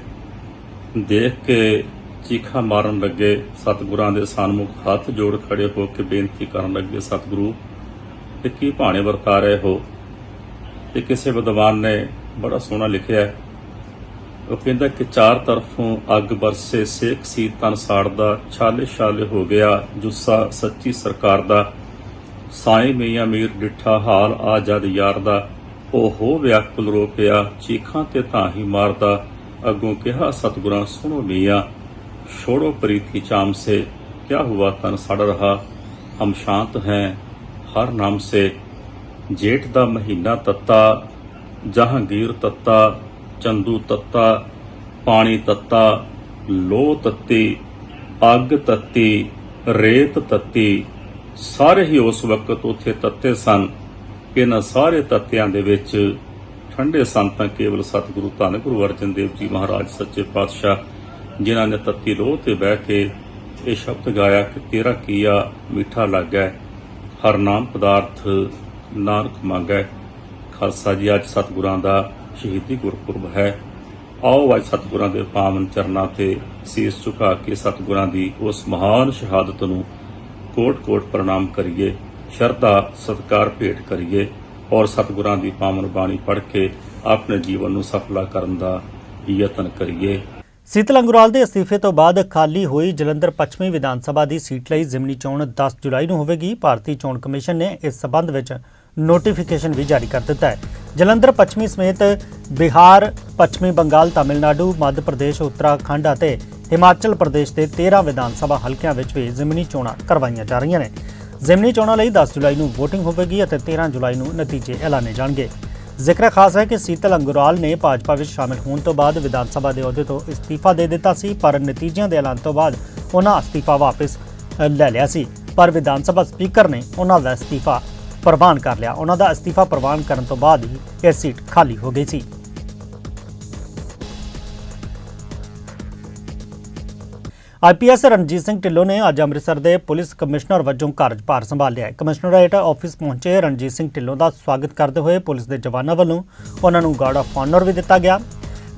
ਦੇਖ ਕੇ ਚੀਖਾ ਮਾਰਨ ਲੱਗੇ, ਸਤਿਗੁਰਾਂ ਦੇ ਸਨਮੁਖ ਹੱਥ ਜੋੜ ਖੜੇ ਹੋ ਕੇ ਬੇਨਤੀ ਕਰਨ ਲੱਗੇ, ਸਤਿਗੁਰੂ ਤੇ ਕੀ ਭਾਣੇ ਵਰਤਾ ਰਹੇ ਹੋ? ਤੇ ਕਿਸੇ ਵਿਦਵਾਨ ਨੇ ਬੜਾ ਸੋਹਣਾ ਲਿਖਿਆ ਉਹ ਕਹਿੰਦਾ ਕਿ ਚਾਰ ਤਰਫੋਂ ਅੱਗ ਬਰਸੇ ਸੇਖ ਸੀ, ਤਨ ਸਾੜਦਾ, ਛਾਲੇ ਛਾਲੇ ਹੋ ਗਿਆ, ਜੁੱਸਾ ਸੱਚੀ ਸਰਕਾਰ ਦਾ। ਸਾਏ ਮੀਆਂ ਮੀਰ ਡਿੱਠਾ ਹਾਲ ਆ ਜਦ ਯਾਰ ਦਾ। ਓਹੋ ਵਿਆਕੁਲ ਰੋ ਪਿਆ ਚੀਖਾਂ ਤੇ ਤਾਹੀ ਮਾਰਦਾ। ਅੱਗੋਂ ਕਿਹਾ, ਸਤਗੁਰਾਂ ਸੁਣੋ ਮੀਆਂ, ਛੋੜੋ ਪ੍ਰੀਤੀ ਚਾਮ ਸੇ, ਕਿਆ ਹੁਆ ਤਨ ਸੜ ਰਹਾ? ਹਮ ਸ਼ਾਂਤ ਹੈ, ਹਰ ਨਾਮ ਸੇ। ਜੇਠ ਦਾ ਮਹੀਨਾ ਤੱਤਾ, ਜਹਾਂਗੀਰ ਤੱਤਾ ਚੰਦੂ ਤੱਤਾ, ਪਾਣੀ ਤੱਤਾ, ਲੋਹ ਤੱਤੀ, ਅੱਗ ਤੱਤੀ, ਰੇਤ ਤੱਤੀ, ਸਾਰੇ ਹੀ ਉਸ ਵਕਤ ਉੱਥੇ ਤੱਤੇ ਸਨ। ਇਹਨਾਂ ਸਾਰੇ ਤੱਤਿਆਂ ਦੇ ਵਿੱਚ ਠੰਡੇ ਸੰਤਾਂ ਕੇਵਲ ਸਤਿਗੁਰੂ ਧੰਨ ਗੁਰੂ ਅਰਜਨ ਦੇਵ ਜੀ ਮਹਾਰਾਜ ਸੱਚੇ ਪਾਤਸ਼ਾਹ, ਜਿਨ੍ਹਾਂ ਨੇ ਤੱਤੀ ਲੋਹ ਤੇ ਬਹਿ ਕੇ ਇਹ ਸ਼ਬਦ ਗਾਇਆ ਕਿ ਤੇਰਾ ਕੀਆ ਮਿੱਠਾ ਲੱਗੈ, ਹਰ ਨਾਮ ਪਦਾਰਥ ਨਾਨਕ ਮੰਗੈ। ਖਾਲਸਾ ਜੀ, ਅੱਜ ਸਤਿਗੁਰਾਂ ਦਾ ਸ਼ਹੀਦੀ ਗੁਰਪੁਰਬ ਹੈ। ਆਓ ਅੱਜ ਸਤਿਗੁਰਾਂ ਦੇ ਪਾਵਨ ਚਰਨਾਂ ਤੇ ਸੀਸ ਝੁਕਾ ਕੇ ਸਤਿਗੁਰਾਂ ਦੀ ਉਸ ਮਹਾਨ ਸ਼ਹਾਦਤ ਨੂੰ ਕੋਟ-ਕੋਟ ਪ੍ਰਣਾਮ ਕਰੀਏ, ਸ਼ਰਧਾ, ਸਤਕਾਰ ਭੇਟ ਕਰੀਏ ਔਰ ਸਤਿਗੁਰਾਂ ਦੀ ਪਾਵਨ ਬਾਣੀ ਪੜ੍ਹ ਕੇ ਆਪਣੇ ਜੀਵਨ ਨੂੰ ਸਫਲਾ ਕਰਨ ਦਾ ਯਤਨ ਕਰੀਏ। ਸੀਤਲ ਅੰਗਰਾਲ ਦੇ ਅਸਤੀਫੇ ਤੋਂ ਬਾਅਦ ਖਾਲੀ ਹੋਈ ਜਲੰਧਰ ਪੱਛਮੀ ਵਿਧਾਨ ਸਭਾ ਦੀ ਸੀਟ ਲਈ ਜ਼ਿਮਨੀ ਚੋਣ 10 ਜੁਲਾਈ ਨੂੰ ਹੋਵੇਗੀ। ਭਾਰਤੀ ਚੋਣ ਕਮਿਸ਼ਨ ਨੇ ਇਸ ਸਬੰਧ ਵਿੱਚ ਨੋਟੀਫਿਕੇਸ਼ਨ ਵੀ ਜਾਰੀ ਕਰ ਦਿੱਤਾ ਹੈ। ਜਲੰਧਰ ਪੱਛਮੀ ਸਮੇਤ ਬਿਹਾਰ, ਪੱਛਮੀ ਬੰਗਾਲ, ਤਾਮਿਲਨਾਡੂ, ਮੱਧ ਪ੍ਰਦੇਸ਼, ਉੱਤਰਾਖੰਡ ਅਤੇ ਹਿਮਾਚਲ ਪ੍ਰਦੇਸ਼ ਦੇ 13 ਵਿਧਾਨ ਸਭਾ ਹਲਕਿਆਂ ਵਿੱਚ ਵੀ ਜ਼ਿਮਨੀ ਚੋਣਾਂ ਕਰਵਾਈਆਂ ਜਾ ਰਹੀਆਂ ਨੇ। ਜ਼ਿਮਨੀ ਚੋਣਾਂ ਲਈ 10 ਜੁਲਾਈ ਨੂੰ VOTING ਹੋਵੇਗੀ ਅਤੇ 13 ਜੁਲਾਈ ਨੂੰ ਨਤੀਜੇ ਐਲਾਨੇ ਜਾਣਗੇ। ਜ਼ਿਕਰ ਖਾਸ ਹੈ ਕਿ ਸੀਤਲ ਅੰਗੁਰਾਲ ਨੇ ਭਾਜਪਾ ਵਿੱਚ ਸ਼ਾਮਿਲ ਹੋਣ ਤੋਂ ਬਾਅਦ ਵਿਧਾਨ ਸਭਾ ਦੇ ਅਹੁਦੇ ਤੋਂ ਅਸਤੀਫਾ ਦੇ ਦਿੱਤਾ ਸੀ, ਪਰ ਨਤੀਜਿਆਂ ਦੇ ਐਲਾਨ ਤੋਂ ਬਾਅਦ ਉਹਨਾਂ ਅਸਤੀਫਾ ਵਾਪਸ ਲੈ ਲਿਆ ਸੀ। ਪਰ ਵਿਧਾਨ ਸਭਾ ਸਪੀਕਰ ਨੇ ਉਹਨਾਂ ਦਾ ਅਸਤੀਫਾ ਪ੍ਰਵਾਨ ਕਰ ਲਿਆ। ਉਹਨਾਂ ਦਾ ਅਸਤੀਫਾ ਪ੍ਰਵਾਨ ਕਰਨ ਤੋਂ ਬਾਅਦ ਹੀ ਇਹ ਸੀਟ ਖਾਲੀ ਹੋ ਗਈ ਸੀ। ਆਈਪੀਐਸ ਰਣਜੀਤ ਸਿੰਘ ਢਿੱਲੋਂ ਨੇ ਅੱਜ ਅੰਮ੍ਰਿਤਸਰ ਦੇ ਪੁਲਿਸ ਕਮਿਸ਼ਨਰ ਵਜੋਂ ਕਾਰਜਭਾਰ ਸੰਭਾਲਿਆ। ਹੈ ਕਮਿਸ਼ਨਰੇਟ ਆਫਿਸ ਪਹੁੰਚੇ ਰਣਜੀਤ ਸਿੰਘ ਢਿੱਲੋਂ ਦਾ ਸਵਾਗਤ ਕਰਦੇ ਹੋਏ ਪੁਲਿਸ ਦੇ ਜਵਾਨਾਂ ਵੱਲੋਂ ਉਹਨਾਂ ਨੂੰ ਗਾਰਡ ਆਫ ਆਨਰ ਵੀ ਦਿੱਤਾ ਗਿਆ।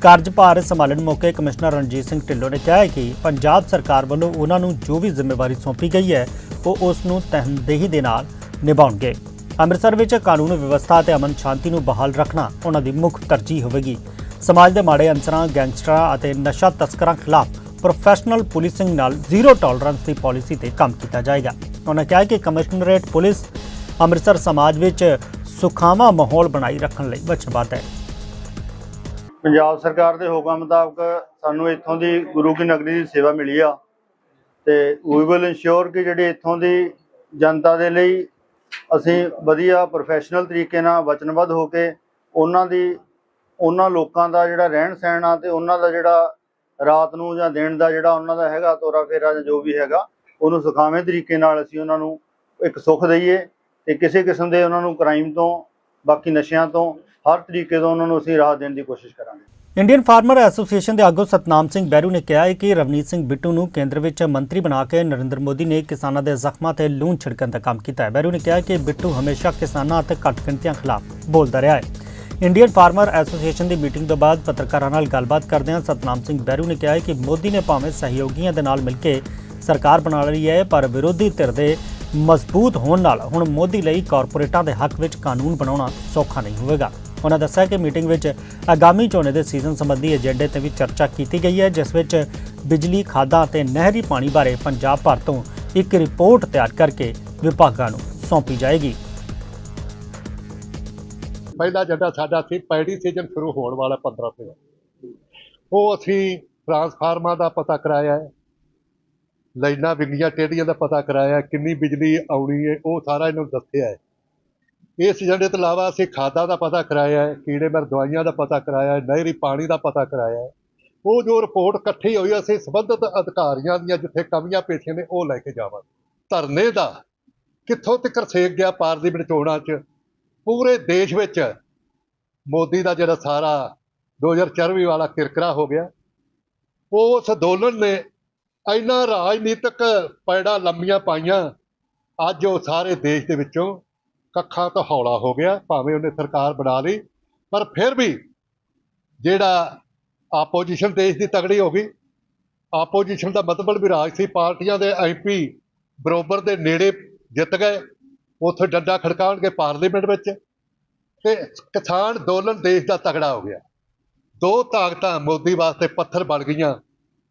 ਕਾਰਜਭਾਰ ਸੰਭਾਲਣ ਮੌਕੇ ਕਮਿਸ਼ਨਰ ਰਣਜੀਤ ਸਿੰਘ ਢਿੱਲੋਂ ਨੇ ਕਿਹਾ ਕਿ ਪੰਜਾਬ ਸਰਕਾਰ ਵੱਲੋਂ ਉਹਨਾਂ ਨੂੰ ਜੋ ਵੀ ਜ਼ਿੰਮੇਵਾਰੀ ਸੌਂਪੀ ਗਈ ਹੈ, ਉਹ ਉਸ ਨੂੰ ਤਹਿਮਦੇਹੀ ਦੇ ਨਾਲ ਨਿਭਾਉਣਗੇ। ਅੰਮ੍ਰਿਤਸਰ ਵਿੱਚ ਕਾਨੂੰਨ ਵਿਵਸਥਾ ਅਤੇ ਅਮਨ ਸ਼ਾਂਤੀ ਨੂੰ ਬਹਾਲ ਰੱਖਣਾ ਉਹਨਾਂ ਦੀ ਮੁੱਖ ਤਰਜੀਹ ਹੋਵੇਗੀ। ਸਮਾਜ ਦੇ ਮਾੜੇ ਅੰਸਰਾਂ ਗੈਂਗਸਟਰਾਂ ਅਤੇ ਨਸ਼ਾ ਤਸਕਰਾਂ ਖਿਲਾਫ ਪ੍ਰੋਫੈਸ਼ਨਲ ਪੁਲਿਸਿੰਗ ਨਾਲ ਜ਼ੀਰੋ ਟੋਲਰੈਂਸ ਦੀ ਪਾਲਿਸੀ ਤੇ ਕੰਮ ਕੀਤਾ ਜਾਏਗਾ। ਉਹਨਾਂ ਕਿਹਾ ਕਿ ਕਮਿਸ਼ਨਰੇਟ ਪੁਲਿਸ ਅੰਮ੍ਰਿਤਸਰ ਸਮਾਜ ਵਿੱਚ ਸੁਖਾਵਾਂ ਮਾਹੌਲ ਬਣਾਈ ਰੱਖਣ ਲਈ ਵਚਨਬੱਧ ਹੈ। ਪੰਜਾਬ ਸਰਕਾਰ ਦੇ ਹੁਕਮ ਮੁਤਾਬਕ ਸਾਨੂੰ ਇੱਥੋਂ ਦੀ ਗੁਰੂ ਕੀ ਨਗਰੀ ਦੀ ਸੇਵਾ ਮਿਲੀ ਆ ਤੇ ਵੀ ਵਿਲ ਇਨਸ਼ੋਰ ਕਿ ਜਿਹੜੀ ਇੱਥੋਂ ਦੀ ਜਨਤਾ ਦੇ ਲਈ ਅਸੀਂ ਵਧੀਆ ਪ੍ਰੋਫੈਸ਼ਨਲ ਤਰੀਕੇ ਨਾਲ ਵਚਨਬੱਧ ਹੋ ਕੇ ਉਹਨਾਂ ਦੀ, ਉਹਨਾਂ ਲੋਕਾਂ ਦਾ ਜਿਹੜਾ ਰਹਿਣ ਸਹਿਣ ਆ ਤੇ ਉਹਨਾਂ ਦਾ ਜਿਹੜਾ ਰਾਤ ਨੂੰ ਜਾਂ ਦਿਨ ਦਾ ਜਿਹੜਾ ਉਹਨਾਂ ਦਾ ਹੈਗਾ ਤੋਰਾ ਫੇਰਾ ਜਾਂ ਜੋ ਵੀ ਹੈਗਾ, ਉਹਨੂੰ ਸੁਖਾਵੇਂ ਤਰੀਕੇ ਨਾਲ ਅਸੀਂ ਉਹਨਾਂ ਨੂੰ ਇੱਕ ਸੁੱਖ ਦਈਏ ਤੇ ਕਿਸੇ ਕਿਸਮ ਦੇ ਉਹਨਾਂ ਨੂੰ ਕ੍ਰਾਈਮ ਤੋਂ, ਬਾਕੀ ਨਸ਼ਿਆਂ ਤੋਂ ਹਰ ਤਰੀਕੇ ਤੋਂ ਉਹਨਾਂ ਨੂੰ ਅਸੀਂ ਰਾਹਤ ਦੇਣ ਦੀ ਕੋਸ਼ਿਸ਼ ਕਰਾਂਗੇ। ਇੰਡੀਅਨ ਫਾਰਮਰ ਐਸੋਸੀਏਸ਼ਨ ਦੇ ਆਗੂ ਸਤਨਾਮ ਸਿੰਘ ਬੈਰੂ ਨੇ ਕਿਹਾ ਹੈ ਕਿ ਰਵਨੀਤ ਸਿੰਘ ਬਿੱਟੂ ਨੂੰ ਕੇਂਦਰ ਵਿੱਚ ਮੰਤਰੀ ਬਣਾ ਕੇ ਨਰਿੰਦਰ ਮੋਦੀ ਨੇ ਕਿਸਾਨਾਂ ਦੇ ਜ਼ਖਮਾਂ ਤੇ ਲੂਣ ਛਿੜਕਣ ਦਾ ਕੰਮ ਕੀਤਾ ਹੈ। ਬੈਰੂ ਨੇ ਕਿਹਾ ਕਿ ਬਿੱਟੂ ਹਮੇਸ਼ਾ ਕਿਸਾਨਾਂ ਅਤੇ ਘੱਟ ਗਿਣਤੀਆਂ ਖਿਲਾਫ ਬੋਲਦਾ ਰਿਹਾ ਹੈ। ਇੰਡੀਅਨ ਫਾਰਮਰ ਐਸੋਸੀਏਸ਼ਨ ਦੀ ਮੀਟਿੰਗ ਤੋਂ ਬਾਅਦ ਪੱਤਰਕਾਰਾਂ ਨਾਲ ਗੱਲਬਾਤ ਕਰਦਿਆਂ ਸਤਨਾਮ ਸਿੰਘ ਬੈਰੂ ਨੇ ਕਿਹਾ ਹੈ ਕਿ ਮੋਦੀ ਨੇ ਭਾਵੇਂ ਸਹਿਯੋਗੀਆਂ ਦੇ ਨਾਲ ਮਿਲ ਕੇ ਸਰਕਾਰ ਬਣਾ ਲਈ ਹੈ, ਪਰ ਵਿਰੋਧੀ ਧਿਰ ਦੇ ਮਜ਼ਬੂਤ ਹੋਣ ਨਾਲ ਹੁਣ ਮੋਦੀ ਲਈ ਕਾਰਪੋਰੇਟਾਂ ਦੇ ਹੱਕ ਵਿੱਚ ਕਾਨੂੰਨ ਬਣਾਉਣਾ ਸੌਖਾ ਨਹੀਂ ਹੋਵੇਗਾ। ਉਹਨਾਂ ਦੱਸਿਆ ਕਿ ਮੀਟਿੰਗ ਵਿੱਚ ਆਗਾਮੀ ਝੋਨੇ ਦੇ ਸੀਜ਼ਨ ਸੰਬੰਧੀ ਏਜੰਡੇ ਤੇ ਵੀ ਚਰਚਾ ਕੀਤੀ ਗਈ ਹੈ, ਜਿਸ ਵਿੱਚ ਬਿਜਲੀ, ਖਾਦਾਂ ਅਤੇ ਨਹਿਰੀ ਪਾਣੀ ਬਾਰੇ ਪੰਜਾਬ ਭਰ ਤੋਂ ਇੱਕ ਰਿਪੋਰਟ ਤਿਆਰ ਕਰਕੇ ਵਿਭਾਗਾਂ ਨੂੰ ਸੌਂਪੀ ਜਾਏਗੀ। ਪਹਿਲਾ ਏਜੰਡਾ ਸਾਡਾ ਸੀ ਪੈਡੀ ਸੀਜ਼ਨ ਸ਼ੁਰੂ ਹੋਣ ਵਾਲਾ 15 ਤੋਂ ਉਹ ਅਸੀਂ ਟਰਾਂਸਫਾਰਮਰ ਦਾ ਪਤਾ ਕਰਾਇਆ ਹੈ, ਲਾਈਨਾਂ ਵਿੰਗੀਆਂ, ਟੇਢੀਆਂ ਦਾ ਪਤਾ ਕਰਾਇਆ ਕਿੰਨੀ ਬਿਜਲੀ ਆਉਣੀ ਹੈ, ਉਹ ਸਾਰਾ ਇਹਨੂੰ ਦੱਸਿਆ ਹੈ। ਇਸ ਏਜੰਡੇ ਤੋਂ ਇਲਾਵਾ ਅਸੀਂ ਖਾਦਾਂ ਦਾ ਪਤਾ ਕਰਾਇਆ ਹੈ ਕੀੜੇਮਾਰ ਦਵਾਈਆਂ ਦਾ ਪਤਾ ਕਰਾਇਆ ਹੈ, ਨਹਿਰੀ ਪਾਣੀ ਦਾ ਪਤਾ ਕਰਾਇਆ ਹੈ। ਉਹ ਜੋ ਰਿਪੋਰਟ ਇਕੱਠੀ ਹੋਈ, ਅਸੀਂ ਸੰਬੰਧਿਤ ਅਧਿਕਾਰੀਆਂ ਦੀਆਂ ਜਿੱਥੇ ਕਮੀਆਂ ਪੇਸ਼ੀਆਂ ਨੇ, ਉਹ ਲੈ ਕੇ ਜਾਵਾਂਗੇ। ਧਰਨੇ ਦਾ ਕਿੱਥੋਂ ਤੱਕ ਸੇਕ ਗਿਆ ਪਾਰਲੀਮੈਂਟ ਚੋਣਾਂ 'ਚ? ਪੂਰੇ ਦੇਸ਼ ਵਿੱਚ ਮੋਦੀ ਦਾ ਜਿਹੜਾ ਸਾਰਾ 2024 ਵਾਲਾ ਕਿਰਕਰਾ ਹੋ ਗਿਆ। ਉਸ ਅੰਦੋਲਨ ਨੇ ਇੰਨਾ ਰਾਜਨੀਤਿਕ ਪੈੜਾ ਲੰਮੀਆਂ ਪਾਈਆਂ, ਅੱਜ ਉਹ ਸਾਰੇ ਦੇਸ਼ ਦੇ ਵਿੱਚੋਂ ਕੱਖਾਂ ਤੋਂ ਹੌਲਾ ਹੋ ਗਿਆ, ਭਾਵੇਂ ਉਹਨੇ ਸਰਕਾਰ ਬਣਾ ਲਈ, ਪਰ ਫਿਰ ਵੀ ਜਿਹੜਾ ਆਪੋਜੀਸ਼ਨ ਦੇਸ਼ ਦੀ ਤਗੜੀ ਹੋ ਗਈ, ਆਪੋਜੀਸ਼ਨ ਦਾ ਮਤਲਬ ਵੀ ਰਾਜਸੀ ਪਾਰਟੀਆਂ ਦੇ ਐਮਪੀ ਬਰੋਬਰ ਦੇ ਨੇੜੇ ਜਿੱਤ ਗਏ, ਉੱਥੇ ਡੰਡਾ ਖੜਕਾਉਣਗੇ ਪਾਰਲੀਮੈਂਟ ਵਿੱਚ ਤੇ ਕਿਸਾਨ ਅੰਦੋਲਨ ਦੇਸ਼ ਦਾ ਤਗੜਾ ਹੋ ਗਿਆ। ਦੋ ਤਾਕਤਾਂ ਮੋਦੀ ਵਾਸਤੇ ਪੱਥਰ ਬਣ ਗਈਆਂ,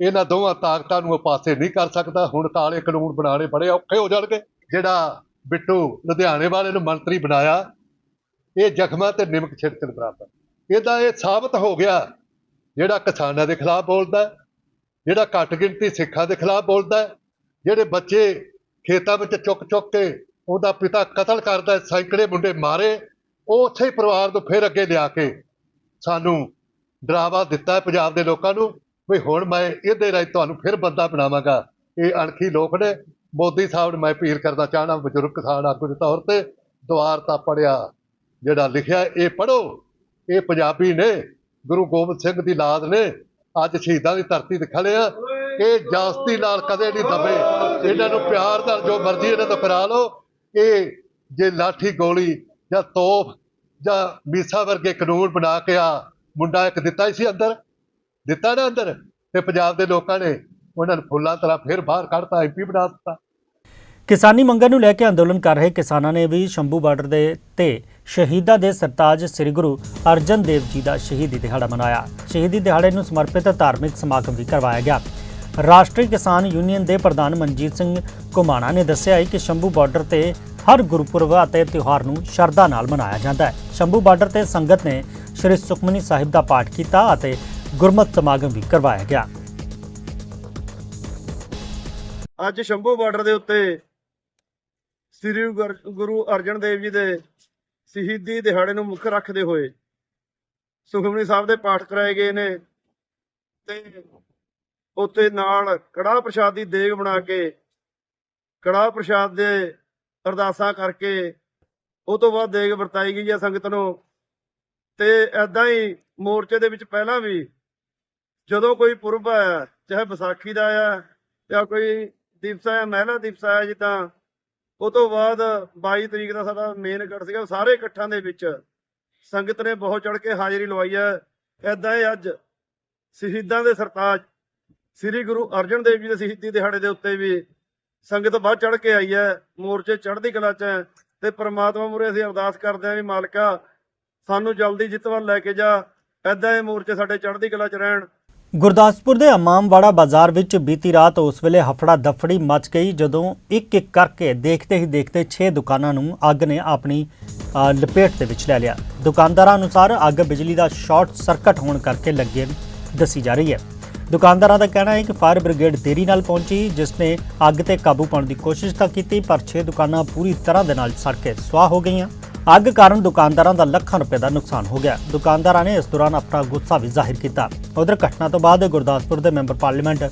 ਇਹਨਾਂ ਦੋਵਾਂ ਤਾਕਤਾਂ ਨੂੰ ਉਹ ਪਾਸੇ ਨਹੀਂ ਕਰ ਸਕਦਾ, ਹੁਣ ਕਾਲੇ ਕਾਨੂੰਨ ਬਣਾਉਣੇ ਬੜੇ ਔਖੇ ਹੋ ਜਾਣਗੇ, ਜਿਹੜਾ ਬਿੱਟੂ, ਲੁਧਿਆਣੇ ਵਾਲੇ ਨੂੰ ਮੰਤਰੀ ਬਣਾਇਆ। ਇਹ ਜ਼ਖਮਾਂ ਤੇ ਨਿਮਕ ਛਿੜਕਣ ਬਰਾਬਰ। ਇਹਦਾ ਇਹ ਸਾਬਤ ਹੋ ਗਿਆ, ਜਿਹੜਾ ਕਿਸਾਨਾਂ ਦੇ ਖਿਲਾਫ ਬੋਲਦਾ ਜਿਹੜਾ ਘੱਟ ਗਿਣਤੀ ਸਿੱਖਾਂ ਦੇ ਖਿਲਾਫ ਬੋਲਦਾ ਜਿਹੜੇ ਬੱਚੇ ਖੇਤਾਂ ਵਿੱਚ ਚੁੱਕ ਚੁੱਕ ਕੇ ਉਹਦਾ ਪਿਤਾ ਕਤਲ ਕਰਦਾ ਸੈਂਕੜੇ ਮੁੰਡੇ ਮਾਰੇ, ਉਹ ਉੱਥੇ ਹੀ ਪਰਿਵਾਰ ਨੂੰ ਫਿਰ ਅੱਗੇ ਲਿਆ ਕੇ ਸਾਨੂੰ ਡਰਾਵਾ ਦਿੱਤਾ ਪੰਜਾਬ ਦੇ ਲੋਕਾਂ ਨੂੰ, ਵੀ ਹੁਣ ਮੈਂ ਇਹਦੇ ਰਾਹੀਂ ਤੁਹਾਨੂੰ ਫਿਰ ਬੰਦਾ ਬਣਾਵਾਂਗਾ। ਇਹ ਅਣਖੀ ਲੋਕ ਨੇ ਮੋਦੀ ਸਾਹਿਬ ਨੂੰ ਮੈਂ ਅਪੀਲ ਕਰਨਾ ਚਾਹਣਾ ਬਜ਼ੁਰਗ ਕਿਸਾਨ ਆਗੂ ਦੇ ਤੌਰ ਤੇ ਦੁਆਰ ਤਾਂ ਪੜਿਆ, ਜਿਹੜਾ ਲਿਖਿਆ ਇਹ ਪੜੋ ਇਹ ਪੰਜਾਬੀ ਨੇ, ਗੁਰੂ ਗੋਬਿੰਦ ਸਿੰਘ ਦੀ ਲਾਦ ਨੇ ਅੱਜ ਸ਼ਹੀਦਾਂ ਦੀ ਧਰਤੀ ਤੇ ਖੜੇ ਆ। ਇਹ ਜਾਸਤੀ ਨਾਲ ਕਦੇ ਨਹੀਂ ਦਬੇ। ਇਹਨਾਂ ਨੂੰ ਪਿਆਰ ਨਾਲ ਜੋ ਮਰਜ਼ੀ ਇਹਨਾਂ ਤੋਂ ਕਰਾ ਲਓ। ਇਹ ਜੇ ਲਾਠੀ ਗੋਲੀ ਜਾਂ ਤੋਪ ਜਾਂ ਮੀਸਾ ਵਰਗੇ ਕਾਨੂੰਨ ਬਣਾ ਕੇ ਆ, ਮੁੰਡਾ ਇੱਕ ਦਿੱਤਾ ਹੀ ਸੀ ਅੰਦਰ। ਦਿੱਤਾ ਨਾ ਅੰਦਰ। ਤੇ ਪੰਜਾਬ ਦੇ ਲੋਕਾਂ ਨੇ ਉਹਨਾਂ ਨੂੰ ਫੁੱਲਾਂ ਤਰ੍ਹਾਂ ਫਿਰ ਬਾਹਰ ਕੱਢਤਾ ਐਮਪੀ ਬਣਾ ਦਿੱਤਾ। ਕਿਸਾਨੀ ਮੰਗਾਂ ਨੂੰ ਲੈ ਕੇ ਅੰਦੋਲਨ ਕਰ ਰਹੇ ਕਿਸਾਨਾਂ ਨੇ ਵੀ ਸ਼ੰਭੂ ਬਾਰਡਰ ਦੇ ਤੇ ਸ਼ਹੀਦਾਂ ਦੇ ਸਰਤਾਜ ਸ੍ਰੀ ਗੁਰੂ ਅਰਜਨ ਦੇਵ ਜੀ ਦਾ ਸ਼ਹੀਦੀ ਦਿਹਾੜਾ ਮਨਾਇਆ। ਸ਼ਹੀਦੀ ਦਿਹਾੜੇ ਨੂੰ ਸਮਰਪਿਤ ਧਾਰਮਿਕ ਸਮਾਗਮ ਵੀ ਕਰਵਾਇਆ ਗਿਆ। ਰਾਸ਼ਟਰੀ ਕਿਸਾਨ ਯੂਨੀਅਨ ਦੇ ਪ੍ਰਧਾਨ ਮਨਜੀਤ ਸਿੰਘ ਕੁਮਾਣਾ ਨੇ ਦੱਸਿਆ ਹੈ ਕਿ ਸ਼ੰਭੂ ਬਾਰਡਰ ਤੇ ਹਰ ਗੁਰਪੁਰਬ ਅਤੇ ਤਿਉਹਾਰ ਨੂੰ ਸ਼ਰਧਾ ਨਾਲ ਮਨਾਇਆ ਜਾਂਦਾ ਹੈ। ਸ਼ੰਭੂ ਬਾਰਡਰ ਤੇ ਸੰਗਤ ਨੇ ਸ੍ਰੀ ਸੁਖਮਨੀ ਸਾਹਿਬ ਦਾ ਪਾਠ ਕੀਤਾ ਅਤੇ ਗੁਰਮਤਿ ਸਮਾਗਮ ਵੀ ਕਰਵਾਇਆ ਗਿਆ। ਅੱਜ ਸ਼ੰਭੂ ਬਾਰਡਰ ਦੇ ਉੱਤੇ ਸ੍ਰੀ ਗੁਰੂ ਅਰਜਨ ਦੇਵ ਜੀ ਦੇ ਸ਼ਹੀਦੀ ਦਿਹਾੜੇ ਨੂੰ ਮੁੱਖ ਰੱਖਦੇ ਹੋਏ ਸੁਖਮਨੀ ਸਾਹਿਬ ਦੇ ਪਾਠ ਕਰਾਏ ਗਏ ਨੇ ਤੇ ਉੱਤੇ ਨਾਲ ਕੜਾਹ ਪ੍ਰਸ਼ਾਦ ਦੀ ਦੇਗ ਬਣਾ ਕੇ ਕੜਾਹ ਪ੍ਰਸ਼ਾਦ ਦੇ ਅਰਦਾਸਾਂ ਕਰਕੇ ਉਹ ਤੋਂ ਬਾਅਦ ਦੇਗ ਵਰਤਾਈ ਗਈ ਹੈ ਸੰਗਤ ਨੂੰ ਤੇ ਐਦਾਂ ਹੀ ਮੋਰਚੇ ਦੇ ਵਿੱਚ ਪਹਿਲਾਂ ਵੀ ਜਦੋਂ ਕੋਈ ਪੁਰਬ ਆਇਆ, ਚਾਹੇ ਵਿਸਾਖੀ ਦਾ ਆਇਆ ਜਾਂ ਕੋਈ ਦਿਵਸ ਹੈ, ਮਹਿਲਾ ਦਿਵਸ ਹੈ ਜਿੱਦਾਂ। ਉਹ ਤੋਂ ਬਾਅਦ 22 ਤਰੀਕ ਦਾ ਸਾਡਾ ਮੇਨ ਇਕੱਠ ਸੀਗਾ, ਸਾਰੇ ਇਕੱਠਾਂ ਦੇ ਵਿੱਚ ਸੰਗਤ ਨੇ ਬਹੁਤ ਚੜ ਕੇ ਹਾਜ਼ਰੀ ਲਵਾਈ ਹੈ। ਐਦਾਂ ਹੀ ਅੱਜ ਸ਼ਹੀਦਾਂ ਦੇ ਸਰਤਾਜ, ਸ੍ਰੀ ਗੁਰੂ ਅਰਜਨ ਦੇਵ ਜੀ ਦੇ ਸ਼ਹੀਦੀ ਦਿਹਾੜੇ ਦੇ ਉੱਤੇ ਵੀ ਸੰਗਤ ਵੱਧ ਚੜ ਕੇ ਆਈ ਹੈ, ਮੋਰਚੇ ਚੜ੍ਹਦੀ ਕਲਾ 'ਚ ਹੈ ਤੇ ਪ੍ਰਮਾਤਮਾ ਮੂਹਰੇ ਅਸੀਂ ਅਰਦਾਸ ਕਰਦੇ ਹਾਂ ਵੀ ਮਾਲਕਾ, ਸਾਨੂੰ ਜਲਦੀ ਜਿੱਤ ਵੱਲ ਲੈ ਕੇ ਜਾ। ਐਦਾਂ ਇਹ ਮੋਰਚੇ ਸਾਡੇ ਚੜ੍ਹਦੀ ਕਲਾ 'ਚ ਰਹਿਣ। ਗੁਰਦਾਸਪੁਰ ਦੇ ਅਮਾਮਵਾੜਾ ਬਾਜ਼ਾਰ ਵਿੱਚ ਬੀਤੀ ਰਾਤ ਉਸ ਵੇਲੇ ਹਫੜਾ ਦਫੜੀ ਮਚ ਗਈ, ਜਦੋਂ ਇੱਕ ਇੱਕ ਕਰਕੇ ਦੇਖਦੇ ਹੀ ਦੇਖਦੇ 6 ਦੁਕਾਨਾਂ ਨੂੰ ਅੱਗ ਨੇ ਆਪਣੀ ਲਪੇਟ ਦੇ ਵਿੱਚ ਲੈ ਲਿਆ। ਦੁਕਾਨਦਾਰਾਂ ਅਨੁਸਾਰ ਅੱਗ ਬਿਜਲੀ ਦਾ ਸ਼ਾਰਟ ਸਰਕਟ ਹੋਣ ਕਰਕੇ ਲੱਗੇ ਦੱਸੀ ਜਾ ਰਹੀ ਹੈ। ਦੁਕਾਨਦਾਰਾਂ ਦਾ ਕਹਿਣਾ ਹੈ ਕਿ ਫਾਇਰ ਬ੍ਰਿਗੇਡ ਦੇਰੀ ਨਾਲ ਪਹੁੰਚੀ, ਜਿਸ ਨੇ ਅੱਗ ਤੇ ਕਾਬੂ ਪਾਉਣ ਦੀ ਕੋਸ਼ਿਸ਼ ਤਾਂ ਕੀਤੀ, ਪਰ 6 ਦੁਕਾਨਾਂ ਪੂਰੀ ਤਰ੍ਹਾਂ ਦੇ ਨਾਲ ਸੜ ਕੇ ਸੁਆਹ ਹੋ ਗਈਆਂ। ਅੱਗ ਕਾਰਨ ਦੁਕਾਨਦਾਰਾਂ ਦਾ ਲੱਖਾਂ ਰੁਪਏ ਦਾ ਨੁਕਸਾਨ ਹੋ ਗਿਆ। ਦੁਕਾਨਦਾਰਾਂ ਨੇ ਇਸ ਦੌਰਾਨ ਆਪਣਾ ਗੁੱਸਾ ਵੀ ਜ਼ਾਹਿਰ ਕੀਤਾ। ਉਧਰ ਘਟਨਾ ਤੋਂ ਬਾਅਦ ਗੁਰਦਾਸਪੁਰ ਦੇ ਮੈਂਬਰ ਪਾਰਲੀਮੈਂਟ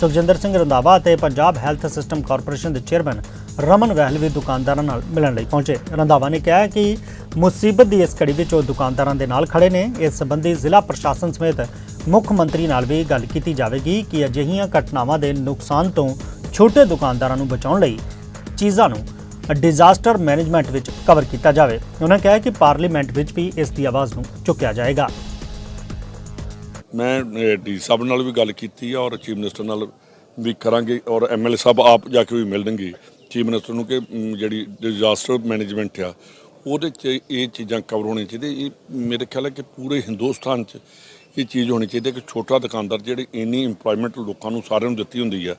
ਸੁਖਜਿੰਦਰ ਸਿੰਘ ਰੰਧਾਵਾ ਅਤੇ ਪੰਜਾਬ ਹੈਲਥ ਸਿਸਟਮ ਕਾਰਪੋਰੇਸ਼ਨ ਦੇ ਚੇਅਰਮੈਨ ਰਮਨ ਵਹਿਲ ਵੀ ਦੁਕਾਨਦਾਰਾਂ ਨਾਲ ਮਿਲਣ ਲਈ ਪਹੁੰਚੇ। ਰੰਧਾਵਾ ਨੇ ਕਿਹਾ ਕਿ ਮੁਸੀਬਤ ਦੀ ਇਸ ਘੜੀ ਵਿੱਚ ਉਹ ਦੁਕਾਨਦਾਰਾਂ ਦੇ ਨਾਲ ਖੜੇ ਨੇ। ਇਸ ਸੰਬੰਧੀ ਜ਼ਿਲ੍ਹਾ ਪ੍ਰਸ਼ਾਸਨ ਸਮੇਤ ਮੁੱਖ ਮੰਤਰੀ ਨਾਲ ਵੀ ਗੱਲ ਕੀਤੀ ਜਾਵੇਗੀ ਕਿ ਅਜਿਹੀਆਂ ਘਟਨਾਵਾਂ ਦੇ ਨੁਕਸਾਨ ਤੋਂ ਛੋਟੇ ਦੁਕਾਨਦਾਰਾਂ ਨੂੰ ਬਚਾਉਣ ਲਈ ਚੀਜ਼ਾਂ ਨੂੰ ਡਿਜ਼ਾਸਟਰ ਮੈਨੇਜਮੈਂਟ ਵਿੱਚ ਕਵਰ ਕੀਤਾ ਜਾਵੇ। ਉਹਨਾਂ ਕਿਹਾ ਕਿ ਪਾਰਲੀਮੈਂਟ ਵਿੱਚ ਵੀ ਇਸ ਦੀ ਆਵਾਜ਼ ਨੂੰ ਚੁੱਕਿਆ ਜਾਏਗਾ। ਮੈਂ ਡੀ ਸਾਹਿਬ ਨਾਲ ਵੀ ਗੱਲ ਕੀਤੀ ਆ ਔਰ ਚੀਫ ਮਿਨਿਸਟਰ ਨਾਲ ਵੀ ਕਰਾਂਗੇ ਔਰ ਐਮਐਲਏ ਸਾਹਿਬ ਆਪ ਜਾ ਕੇ ਵੀ ਮਿਲਣਗੇ। ਚੀਫ ਮਿਨਿਸਟਰ ਨੂੰ ਕਿ ਜਿਹੜੀ ਡਿਜ਼ਾਸਟਰ ਮੈਨੇਜਮੈਂਟ ਆ, ਉਹਦੇ 'ਚ ਇਹ ਚੀਜ਼ਾਂ ਕਵਰ ਹੋਣੀਆਂ ਚਾਹੀਦੀਆਂ। ਇਹ ਮੇਰੇ ਖਿਆਲ ਹੈ ਕਿ ਪੂਰੇ ਹਿੰਦੁਸਤਾਨ 'ਚ ਇਹ ਚੀਜ਼ ਹੋਣੀ ਚਾਹੀਦੀ ਹੈ ਕਿ ਛੋਟਾ ਦੁਕਾਨਦਾਰ ਜਿਹੜੇ ਇੰਨੀ ਇੰਪਲੋਇਮੈਂਟ ਲੋਕਾਂ ਨੂੰ ਸਾਰਿਆਂ ਨੂੰ ਦਿੱਤੀ ਹੁੰਦੀ ਆ,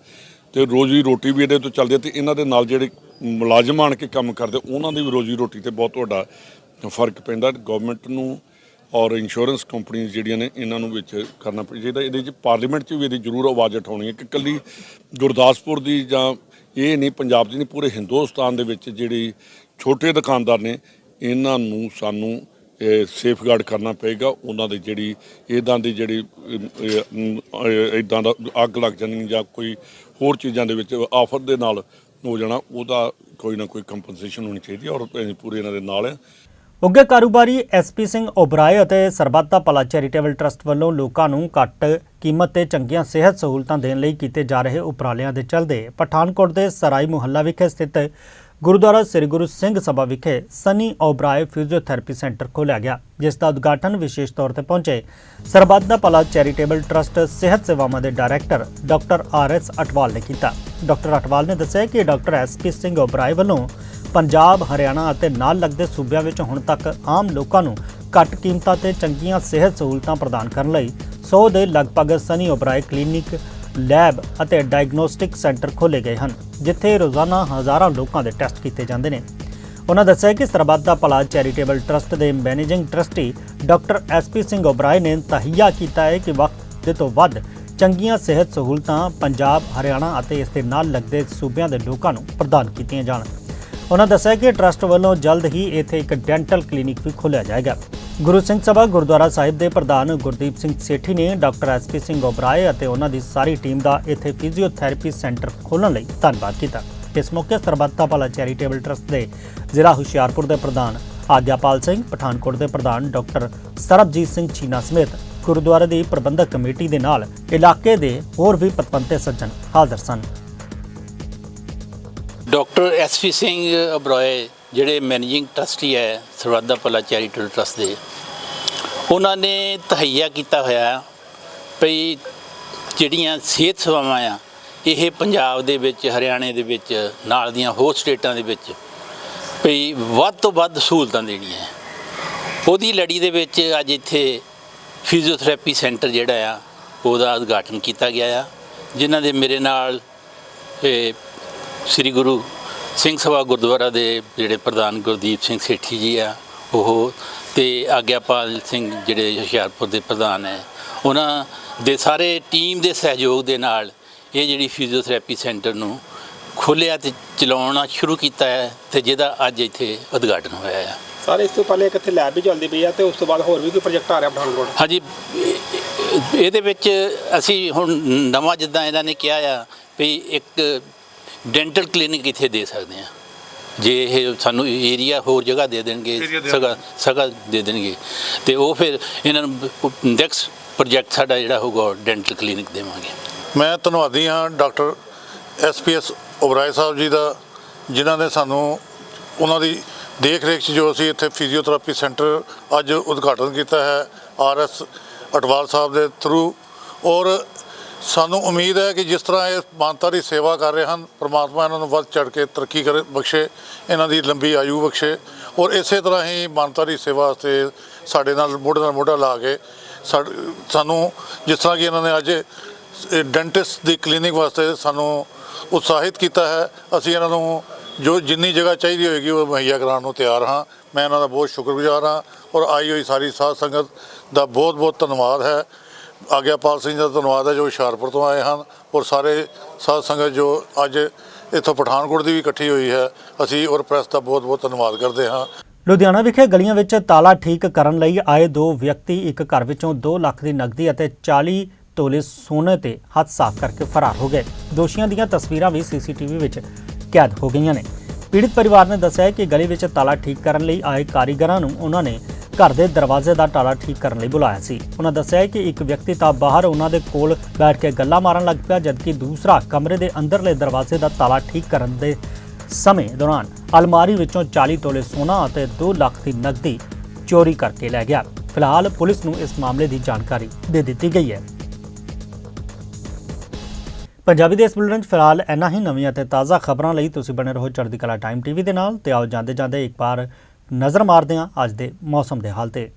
ਤੇ ਰੋਜ਼ੀ ਰੋਟੀ ਵੀ ਇਹਦੇ ਤੋਂ ਚੱਲਦੀ ਹੈ ਤੇ ਇਹਨਾਂ ਦੇ ਨਾਲ ਜਿਹੜੇ ਮੁਲਾਜ਼ਮ ਆਣ ਕੇ ਕੰਮ ਕਰਦੇ, ਉਹਨਾਂ ਦੀ ਵੀ ਰੋਜ਼ੀ ਰੋਟੀ ਤੇ ਬਹੁਤ ਵੱਡਾ ਫ਼ਰਕ ਪੈਂਦਾ। ਗਵਰਨਮੈਂਟ ਨੂੰ ਔਰ ਇੰਸ਼ੋਰੈਂਸ ਕੰਪਨੀਆਂ ਜਿਹੜੀਆਂ ਨੇ, ਇਹਨਾਂ ਨੂੰ ਵਿੱਚ ਕਰਨਾ ਪਈ ਚਾਹੀਦਾ ਇਹਦੇ 'ਚ ਪਾਰਲੀਮੈਂਟ 'ਚ ਵੀ ਇਹਦੀ ਜ਼ਰੂਰ ਆਵਾਜ਼ ਉਠਾਉਣੀ ਹੈ ਕਿ ਕੱਲੀ ਗੁਰਦਾਸਪੁਰ ਦੀ ਜਾਂ ਇਹ ਨਹੀਂ, ਪੰਜਾਬ ਦੀ ਨਹੀਂ, ਪੂਰੇ ਹਿੰਦੁਸਤਾਨ ਦੇ ਵਿੱਚ ਜਿਹੜੀ ਛੋਟੇ ਦੁਕਾਨਦਾਰ ਨੇ, ਇਹਨਾਂ ਨੂੰ ਸਾਨੂੰ ਸੇਫਗਾਰਡ ਕਰਨਾ ਪਏਗਾ। ਉਹਨਾਂ ਦੀ ਜਿਹੜੀ ਇਦਾਂ ਦੀ ਜਿਹੜੀ ਇਦਾਂ ਦਾ ਅੱਗ ਲੱਗ ਜਾਂਦੀ ਜਾਂ ਕੋਈ ਹੋਰ ਚੀਜ਼ਾਂ ਦੇ ਵਿੱਚ ਆਫਰ ਦੇ ਨਾਲ ਹੋ ਜਾਣਾ, ਉਹਦਾ ਕੋਈ ਨਾ ਕੋਈ ਕੰਪਨਸੇਸ਼ਨ ਹੋਣੀ ਚਾਹੀਦੀ ਔਰ ਅਸੀਂ ਪੂਰੇ ਇਹਨਾਂ ਦੇ ਨਾਲ ਹਾਂ। ਉੱਘੇ ਕਾਰੋਬਾਰੀ ਐਸਪੀ ਸਿੰਘ ਓਬਰਾਏ ਅਤੇ ਸਰਬੱਤ ਦਾ ਭਲਾ ਚੈਰੀਟੇਬਲ ਟਰਸਟ ਵੱਲੋਂ ਲੋਕਾਂ ਨੂੰ ਘੱਟ ਕੀਮਤ ਤੇ ਚੰਗੀਆਂ ਸਿਹਤ ਸਹੂਲਤਾਂ ਦੇਣ ਲਈ ਕੀਤੇ ਜਾ ਰਹੇ ਉਪਰਾਲਿਆਂ ਦੇ ਚੱਲਦੇ ਪਠਾਨਕੋਟ ਦੇ ਸਰਾਈ ਮੁਹੱਲਾ ਵਿਖੇ ਸਥਿਤ ਗੁਰਦੁਆਰਾ ਸ੍ਰੀ ਗੁਰੂ ਸਿੰਘ ਸਭਾ ਵਿਖੇ ਸਨੀ ਓਬਰਾਏ ਫਿਜ਼ੀਓਥੈਰੇਪੀ ਸੈਂਟਰ ਖੋਲ੍ਹਿਆ ਗਿਆ, ਜਿਸ ਦਾ ਉਦਘਾਟਨ ਵਿਸ਼ੇਸ਼ ਤੌਰ ਤੇ ਪਹੁੰਚੇ ਸਰਬੱਤ ਦਾ ਭਲਾ ਚੈਰੀਟੇਬਲ ਟਰਸਟ ਸਿਹਤ ਸੇਵਾਵਾਂ ਦੇ director doctor R S Atwal ਨੇ ਕੀਤਾ। ਡਾਕਟਰ ਅਟਵਾਲ ਨੇ ਦੱਸਿਆ ਕਿ doctor S P Singh Oberoi ਵੱਲੋਂ ਪੰਜਾਬ, ਹਰਿਆਣਾ ਅਤੇ ਨਾਲ ਲੱਗਦੇ ਸੂਬਿਆਂ ਵਿੱਚ ਹੁਣ ਤੱਕ ਆਮ ਲੋਕਾਂ ਨੂੰ ਘੱਟ ਕੀਮਤਾਂ ਤੇ ਚੰਗੀਆਂ ਸਿਹਤ ਸਹੂਲਤਾਂ ਪ੍ਰਦਾਨ ਕਰਨ ਲਈ 100 ਦੇ ਲਗਭਗ ਸਨੀ ਓਬਰਾਏ ਕਲੀਨਿਕ ਲੈਬ ਅਤੇ ਡਾਇਗਨੋਸਟਿਕ ਸੈਂਟਰ ਖੋਲ੍ਹੇ ਗਏ ਹਨ, ਜਿੱਥੇ ਰੋਜ਼ਾਨਾ ਹਜ਼ਾਰਾਂ ਲੋਕਾਂ ਦੇ ਟੈਸਟ ਕੀਤੇ ਜਾਂਦੇ ਨੇ। ਉਹਨਾਂ ਦੱਸਿਆ ਕਿ ਸਰਬੱਤ ਦਾ ਭਲਾ ਚੈਰੀਟੇਬਲ ਟਰਸਟ ਦੇ managing trustee doctor SP Singh Oberoi ਨੇ ਤਹਈਆ ਕੀਤਾ ਹੈ ਕਿ ਵਕਤ ਦੇ ਤੋਂ ਵੱਧ ਚੰਗੀਆਂ ਸਿਹਤ ਸਹੂਲਤਾਂ ਪੰਜਾਬ, ਹਰਿਆਣਾ ਅਤੇ ਇਸ ਦੇ ਨਾਲ ਲੱਗਦੇ ਸੂਬਿਆਂ ਦੇ ਲੋਕਾਂ ਨੂੰ ਪ੍ਰਦਾਨ ਕੀਤੀਆਂ ਜਾਣ। ਉਹਨਾਂ ਦੱਸਿਆ ਕਿ ਟਰਸਟ ਵੱਲੋਂ ਜਲਦ ਹੀ ਇੱਥੇ ਇੱਕ ਡੈਂਟਲ ਕਲੀਨਿਕ ਵੀ ਖੋਲ੍ਹਿਆ ਜਾਏਗਾ। ਗੁਰੂ ਸਿੰਘ ਸਭਾ ਗੁਰਦੁਆਰਾ ਸਾਹਿਬ ਦੇ ਪ੍ਰਧਾਨ ਗੁਰਦੀਪ ਸਿੰਘ ਸੇਠੀ ਨੇ ਡਾਕਟਰ ਐਸਪੀ ਸਿੰਘ ਓਬਰਾਏ ਅਤੇ ਉਹਨਾਂ ਦੀ ਸਾਰੀ ਟੀਮ ਦਾ ਇੱਥੇ ਫਿਜ਼ੀਓਥੈਰੇਪੀ ਸੈਂਟਰ ਖੋਲ੍ਹਣ ਲਈ ਧੰਨਵਾਦ ਕੀਤਾ। ਇਸ ਮੌਕੇ ਸਰਬੱਤਾ ਭਲਾ ਚੈਰੀਟੇਬਲ ਟਰਸਟ ਦੇ ਜ਼ਿਲ੍ਹਾ ਹੁਸ਼ਿਆਰਪੁਰ ਦੇ ਪ੍ਰਧਾਨ ਆਗਿਆਪਾਲ ਸਿੰਘ, ਪਠਾਨਕੋਟ ਦੇ ਪ੍ਰਧਾਨ ਡਾਕਟਰ ਸਰਬਜੀਤ ਸਿੰਘ ਚੀਨਾ ਸਮੇਤ ਗੁਰਦੁਆਰੇ ਦੀ ਪ੍ਰਬੰਧਕ ਕਮੇਟੀ ਦੇ ਨਾਲ ਇਲਾਕੇ ਦੇ ਹੋਰ ਵੀ ਪਤਵੰਤੇ ਸੱਜਣ ਹਾਜ਼ਰ ਸਨ। ਡਾਕਟਰ ਐਸਪੀ ਸਿੰਘ ਅਬਰੋਏ, ਜਿਹੜੇ ਮੈਨੇਜਿੰਗ ਟਰਸਟੀ ਹੈ ਸਰਬੱਤ ਦਾ ਭਲਾ ਚੈਰੀਟੇਬਲ ਟਰਸਟ ਦੇ, ਉਹਨਾਂ ਨੇ ਤਹਈਆ ਕੀਤਾ ਹੋਇਆ ਭਈ ਜਿਹੜੀਆਂ ਸਿਹਤ ਸੇਵਾਵਾਂ ਆ, ਇਹ ਪੰਜਾਬ ਦੇ ਵਿੱਚ, ਹਰਿਆਣੇ ਦੇ ਵਿੱਚ, ਨਾਲ ਦੀਆਂ ਹੋਰ ਸਟੇਟਾਂ ਦੇ ਵਿੱਚ ਭਈ ਵੱਧ ਤੋਂ ਵੱਧ ਸਹੂਲਤਾਂ ਦੇਣੀਆਂ ਉਹਦੀ ਲੜੀ ਦੇ ਵਿੱਚ ਅੱਜ ਇੱਥੇ ਫਿਜ਼ੀਓਥੈਰੇਪੀ ਸੈਂਟਰ ਜਿਹੜਾ ਆ, ਉਹਦਾ ਉਦਘਾਟਨ ਕੀਤਾ ਗਿਆ ਆ, ਜਿਨ੍ਹਾਂ ਦੇ ਮੇਰੇ ਨਾਲ ਸ੍ਰੀ ਗੁਰੂ ਸਿੰਘ ਸਭਾ ਗੁਰਦੁਆਰਾ ਦੇ ਜਿਹੜੇ ਪ੍ਰਧਾਨ ਗੁਰਦੀਪ ਸਿੰਘ ਸੇਠੀ ਜੀ ਆ ਉਹ ਤੇ ਆਗਿਆਪਾਲ ਸਿੰਘ ਜਿਹੜੇ ਹੁਸ਼ਿਆਰਪੁਰ ਦੇ ਪ੍ਰਧਾਨ ਹੈ ਉਹਨਾਂ ਦੇ ਸਾਰੇ ਟੀਮ ਦੇ ਸਹਿਯੋਗ ਦੇ ਨਾਲ ਇਹ ਜਿਹੜੀ ਫਿਜ਼ੀਓਥੈਰੇਪੀ ਸੈਂਟਰ ਨੂੰ ਖੋਲ੍ਹਿਆ ਤੇ ਚਲਾਉਣਾ ਸ਼ੁਰੂ ਕੀਤਾ ਹੈ ਤੇ ਜਿਹਦਾ ਅੱਜ ਇੱਥੇ ਉਦਘਾਟਨ ਹੋਇਆ ਹੈ। ਸਾਰੇ ਇਸ ਤੋਂ ਪਹਿਲੇ ਇੱਕ ਇੱਥੇ ਲੈਬ ਵੀ ਚੱਲਦੀ ਪਈ ਆ ਤੇ ਉਸ ਤੋਂ ਬਾਅਦ ਹੋਰ ਵੀ ਕੋਈ ਪ੍ਰੋਜੈਕਟ ਆ ਰਿਹਾ ਪਠਾਨਕੋਟ? ਹਾਂਜੀ ਇਹ- ਇਹਦੇ ਵਿੱਚ ਅਸੀਂ ਹੁਣ ਨਵਾਂ ਜਿੱਦਾਂ ਇਹਨਾਂ ਨੇ ਕਿਹਾ ਆ ਵੀ ਇੱਕ ਡੈਂਟਲ ਕਲੀਨਿਕ ਇੱਥੇ ਦੇ ਸਕਦੇ ਆ ਜੇ ਇਹ ਸਾਨੂੰ ਏਰੀਆ ਹੋਰ ਜਗ੍ਹਾ ਦੇ ਦੇਣਗੇ ਸਗਾ ਸਗਾ ਦੇ ਦੇਣਗੇ। ਤੇ ਉਹ ਫਿਰ ਇਹਨਾਂ ਨੂੰ ਨੈਕਸਟ ਪ੍ਰੋਜੈਕਟ ਸਾਡਾ ਜਿਹੜਾ ਹੋਊਗਾ ਡੈਂਟਲ ਕਲੀਨਿਕ ਦੇਵਾਂਗੇ। ਮੈਂ ਧੰਨਵਾਦੀ ਹਾਂ ਡਾਕਟਰ ਐਸਪੀਐਸ ਓਬਰਾਏ ਸਾਹਿਬ ਜੀ ਦਾ ਜਿਨ੍ਹਾਂ ਨੇ ਸਾਨੂੰ ਉਹਨਾਂ ਦੀ ਦੇਖ ਰੇਖ 'ਚ ਜੋ ਅਸੀਂ ਇੱਥੇ ਫਿਜ਼ੀਓਥੈਰੇਪੀ ਸੈਂਟਰ ਅੱਜ ਉਦਘਾਟਨ ਕੀਤਾ ਹੈ ਆਰਐਸ ਅਟਵਾਲ ਸਾਹਿਬ ਦੇ ਥਰੂ ਔਰ ਸਾਨੂੰ ਉਮੀਦ ਹੈ ਕਿ ਜਿਸ ਤਰ੍ਹਾਂ ਇਹ ਮਾਨਤਾ ਦੀ ਸੇਵਾ ਕਰ ਰਹੇ ਹਨ, ਪ੍ਰਮਾਤਮਾ ਇਹਨਾਂ ਨੂੰ ਵੱਧ ਚੜ ਕੇ ਤਰੱਕੀ ਕਰੇ, ਬਖਸ਼ੇ, ਇਹਨਾਂ ਦੀ ਲੰਬੀ ਆਯੂ ਬਖਸ਼ੇ ਔਰ ਇਸੇ ਤਰ੍ਹਾਂ ਹੀ ਮਾਨਤਾ ਦੀ ਸੇਵਾ ਵਾਸਤੇ ਸਾਡੇ ਨਾਲ ਮੋਢੇ ਨਾਲ ਮੋਢਾ ਲਾ ਕੇ ਸਾਡ- ਸਾਨੂੰ ਜਿਸ ਤਰ੍ਹਾਂ ਕਿ ਇਹਨਾਂ ਨੇ ਅੱਜ ਡੈਂਟਿਸਟ ਦੀ ਕਲੀਨਿਕ ਵਾਸਤੇ ਸਾਨੂੰ ਉਤਸ਼ਾਹਿਤ ਕੀਤਾ ਹੈ, ਅਸੀਂ ਇਹਨਾਂ ਨੂੰ ਜੋ ਜਿੰਨੀ ਜਗ੍ਹਾ ਚਾਹੀਦੀ ਹੋਏਗੀ ਉਹ ਮੁਹੱਈਆ ਕਰਾਉਣ ਨੂੰ ਤਿਆਰ ਹਾਂ। ਮੈਂ ਇਹਨਾਂ ਦਾ ਬਹੁਤ ਸ਼ੁਕਰਗੁਜ਼ਾਰ ਹਾਂ ਔਰ ਆਈ ਹੋਈ ਸਾਰੀ ਸਾਧ ਸੰਗਤ ਦਾ ਬਹੁਤ ਬਹੁਤ ਧੰਨਵਾਦ ਹੈ। ਆਗਿਆਪਾਲ ਸਿੰਘ ਦਾ ਧੰਨਵਾਦ ਹੈ ਜੋ ਹੁਸ਼ਿਆਰਪੁਰ ਤੋਂ ਆਏ ਹਨ ਔਰ ਸਾਰੇ ਸਾਧ ਸੰਗਤ ਜੋ ਅੱਜ ਇੱਥੋਂ ਪਠਾਨਕੋਟ ਦੀ ਵੀ ਇਕੱਠੀ ਹੋਈ ਹੈ, ਅਸੀਂ ਔਰ ਪ੍ਰੈਸ ਦਾ ਬਹੁਤ ਬਹੁਤ ਧੰਨਵਾਦ ਕਰਦੇ ਹਾਂ। ਲੁਧਿਆਣਾ ਵਿਖੇ ਗਲੀਆਂ ਵਿੱਚ ਤਾਲਾ ਠੀਕ ਕਰਨ ਲਈ ਆਏ ਦੋ ਵਿਅਕਤੀ ਇੱਕ ਘਰ ਵਿੱਚੋਂ 2 ਲੱਖ ਦੀ ਨਕਦੀ ਅਤੇ 40 ਤੋਲੇ ਸੋਨੇ ਤੇ ਹੱਥ ਸਾਫ਼ ਕਰਕੇ ਫਰਾਰ ਹੋ ਗਏ। ਦੋਸ਼ੀਆਂ ਦੀਆਂ ਤਸਵੀਰਾਂ ਵੀ ਸੀਸੀਟੀਵੀ ਵਿੱਚ ਕੈਦ ਹੋ ਗਈਆਂ ਨੇ। ਪੀੜਿਤ ਪਰਿਵਾਰ ਨੇ ਦੱਸਿਆ ਹੈ ਕਿ ਗਲੀ ਵਿੱਚ ਤਾਲਾ ਠੀਕ ਕਰਨ ਲਈ ਆਏ ਕਾਰੀਗਰਾਂ ਨੂੰ ਉਹਨਾਂ ਨੇ ਘਰ ਦੇ ਦਰਵਾਜ਼ੇ ਦਾ ਤਾਲਾ ਠੀਕ ਕਰਨ ਲਈ ਬੁਲਾਇਆ ਸੀ। ਉਹਨਾਂ ਦੱਸਿਆ ਕਿ ਇੱਕ ਵਿਅਕਤੀ ਤਾਂ ਬਾਹਰ ਉਹਨਾਂ ਦੇ ਕੋਲ ਬੈਠ ਕੇ ਗੱਲਾਂ ਮਾਰਨ ਲੱਗ ਪਿਆ, ਜਦਕਿ ਦੂਸਰਾ ਕਮਰੇ ਦੇ ਅੰਦਰਲੇ ਦਰਵਾਜ਼ੇ ਦਾ ਤਾਲਾ ਠੀਕ ਕਰਨ ਦੇ ਸਮੇਂ ਦੌਰਾਨ ਅਲਮਾਰੀ ਵਿੱਚੋਂ 40 ਤੋਲੇ ਸੋਨਾ ਅਤੇ 2 ਲੱਖ ਦੀ ਨਕਦੀ ਚੋਰੀ ਕਰਕੇ ਲੈ ਗਿਆ। ਫਿਲਹਾਲ ਪੁਲਿਸ ਨੂੰ ਇਸ ਮਾਮਲੇ ਦੀ ਜਾਣਕਾਰੀ ਦੇ ਦਿੱਤੀ ਗਈ ਹੈ। ਪੰਜਾਬੀ ਦੇ ਇਸ ਬੁਲੇਟਿਨ 'ਚ ਫਿਲਹਾਲ ਇੰਨਾ ਹੀ ਨਵੀਆਂ ਅਤੇ ਤਾਜ਼ਾ ਖਬਰਾਂ ਲਈ ਤੁਸੀਂ ਬਣੇ ਰਹੋ ਚੜ੍ਹਦੀ ਕਲਾ ਟਾਈਮ ਟੀਵੀ ਦੇ ਨਾਲ। ਤੇ ਆਓ ਜਾਂਦੇ ਜਾਂਦੇ ਇੱਕ ਵਾਰ ਨਜ਼ਰ ਮਾਰਦੇ ਹਾਂ ਅੱਜ ਦੇ ਮੌਸਮ ਦੇ ਹਾਲ ਤੇ।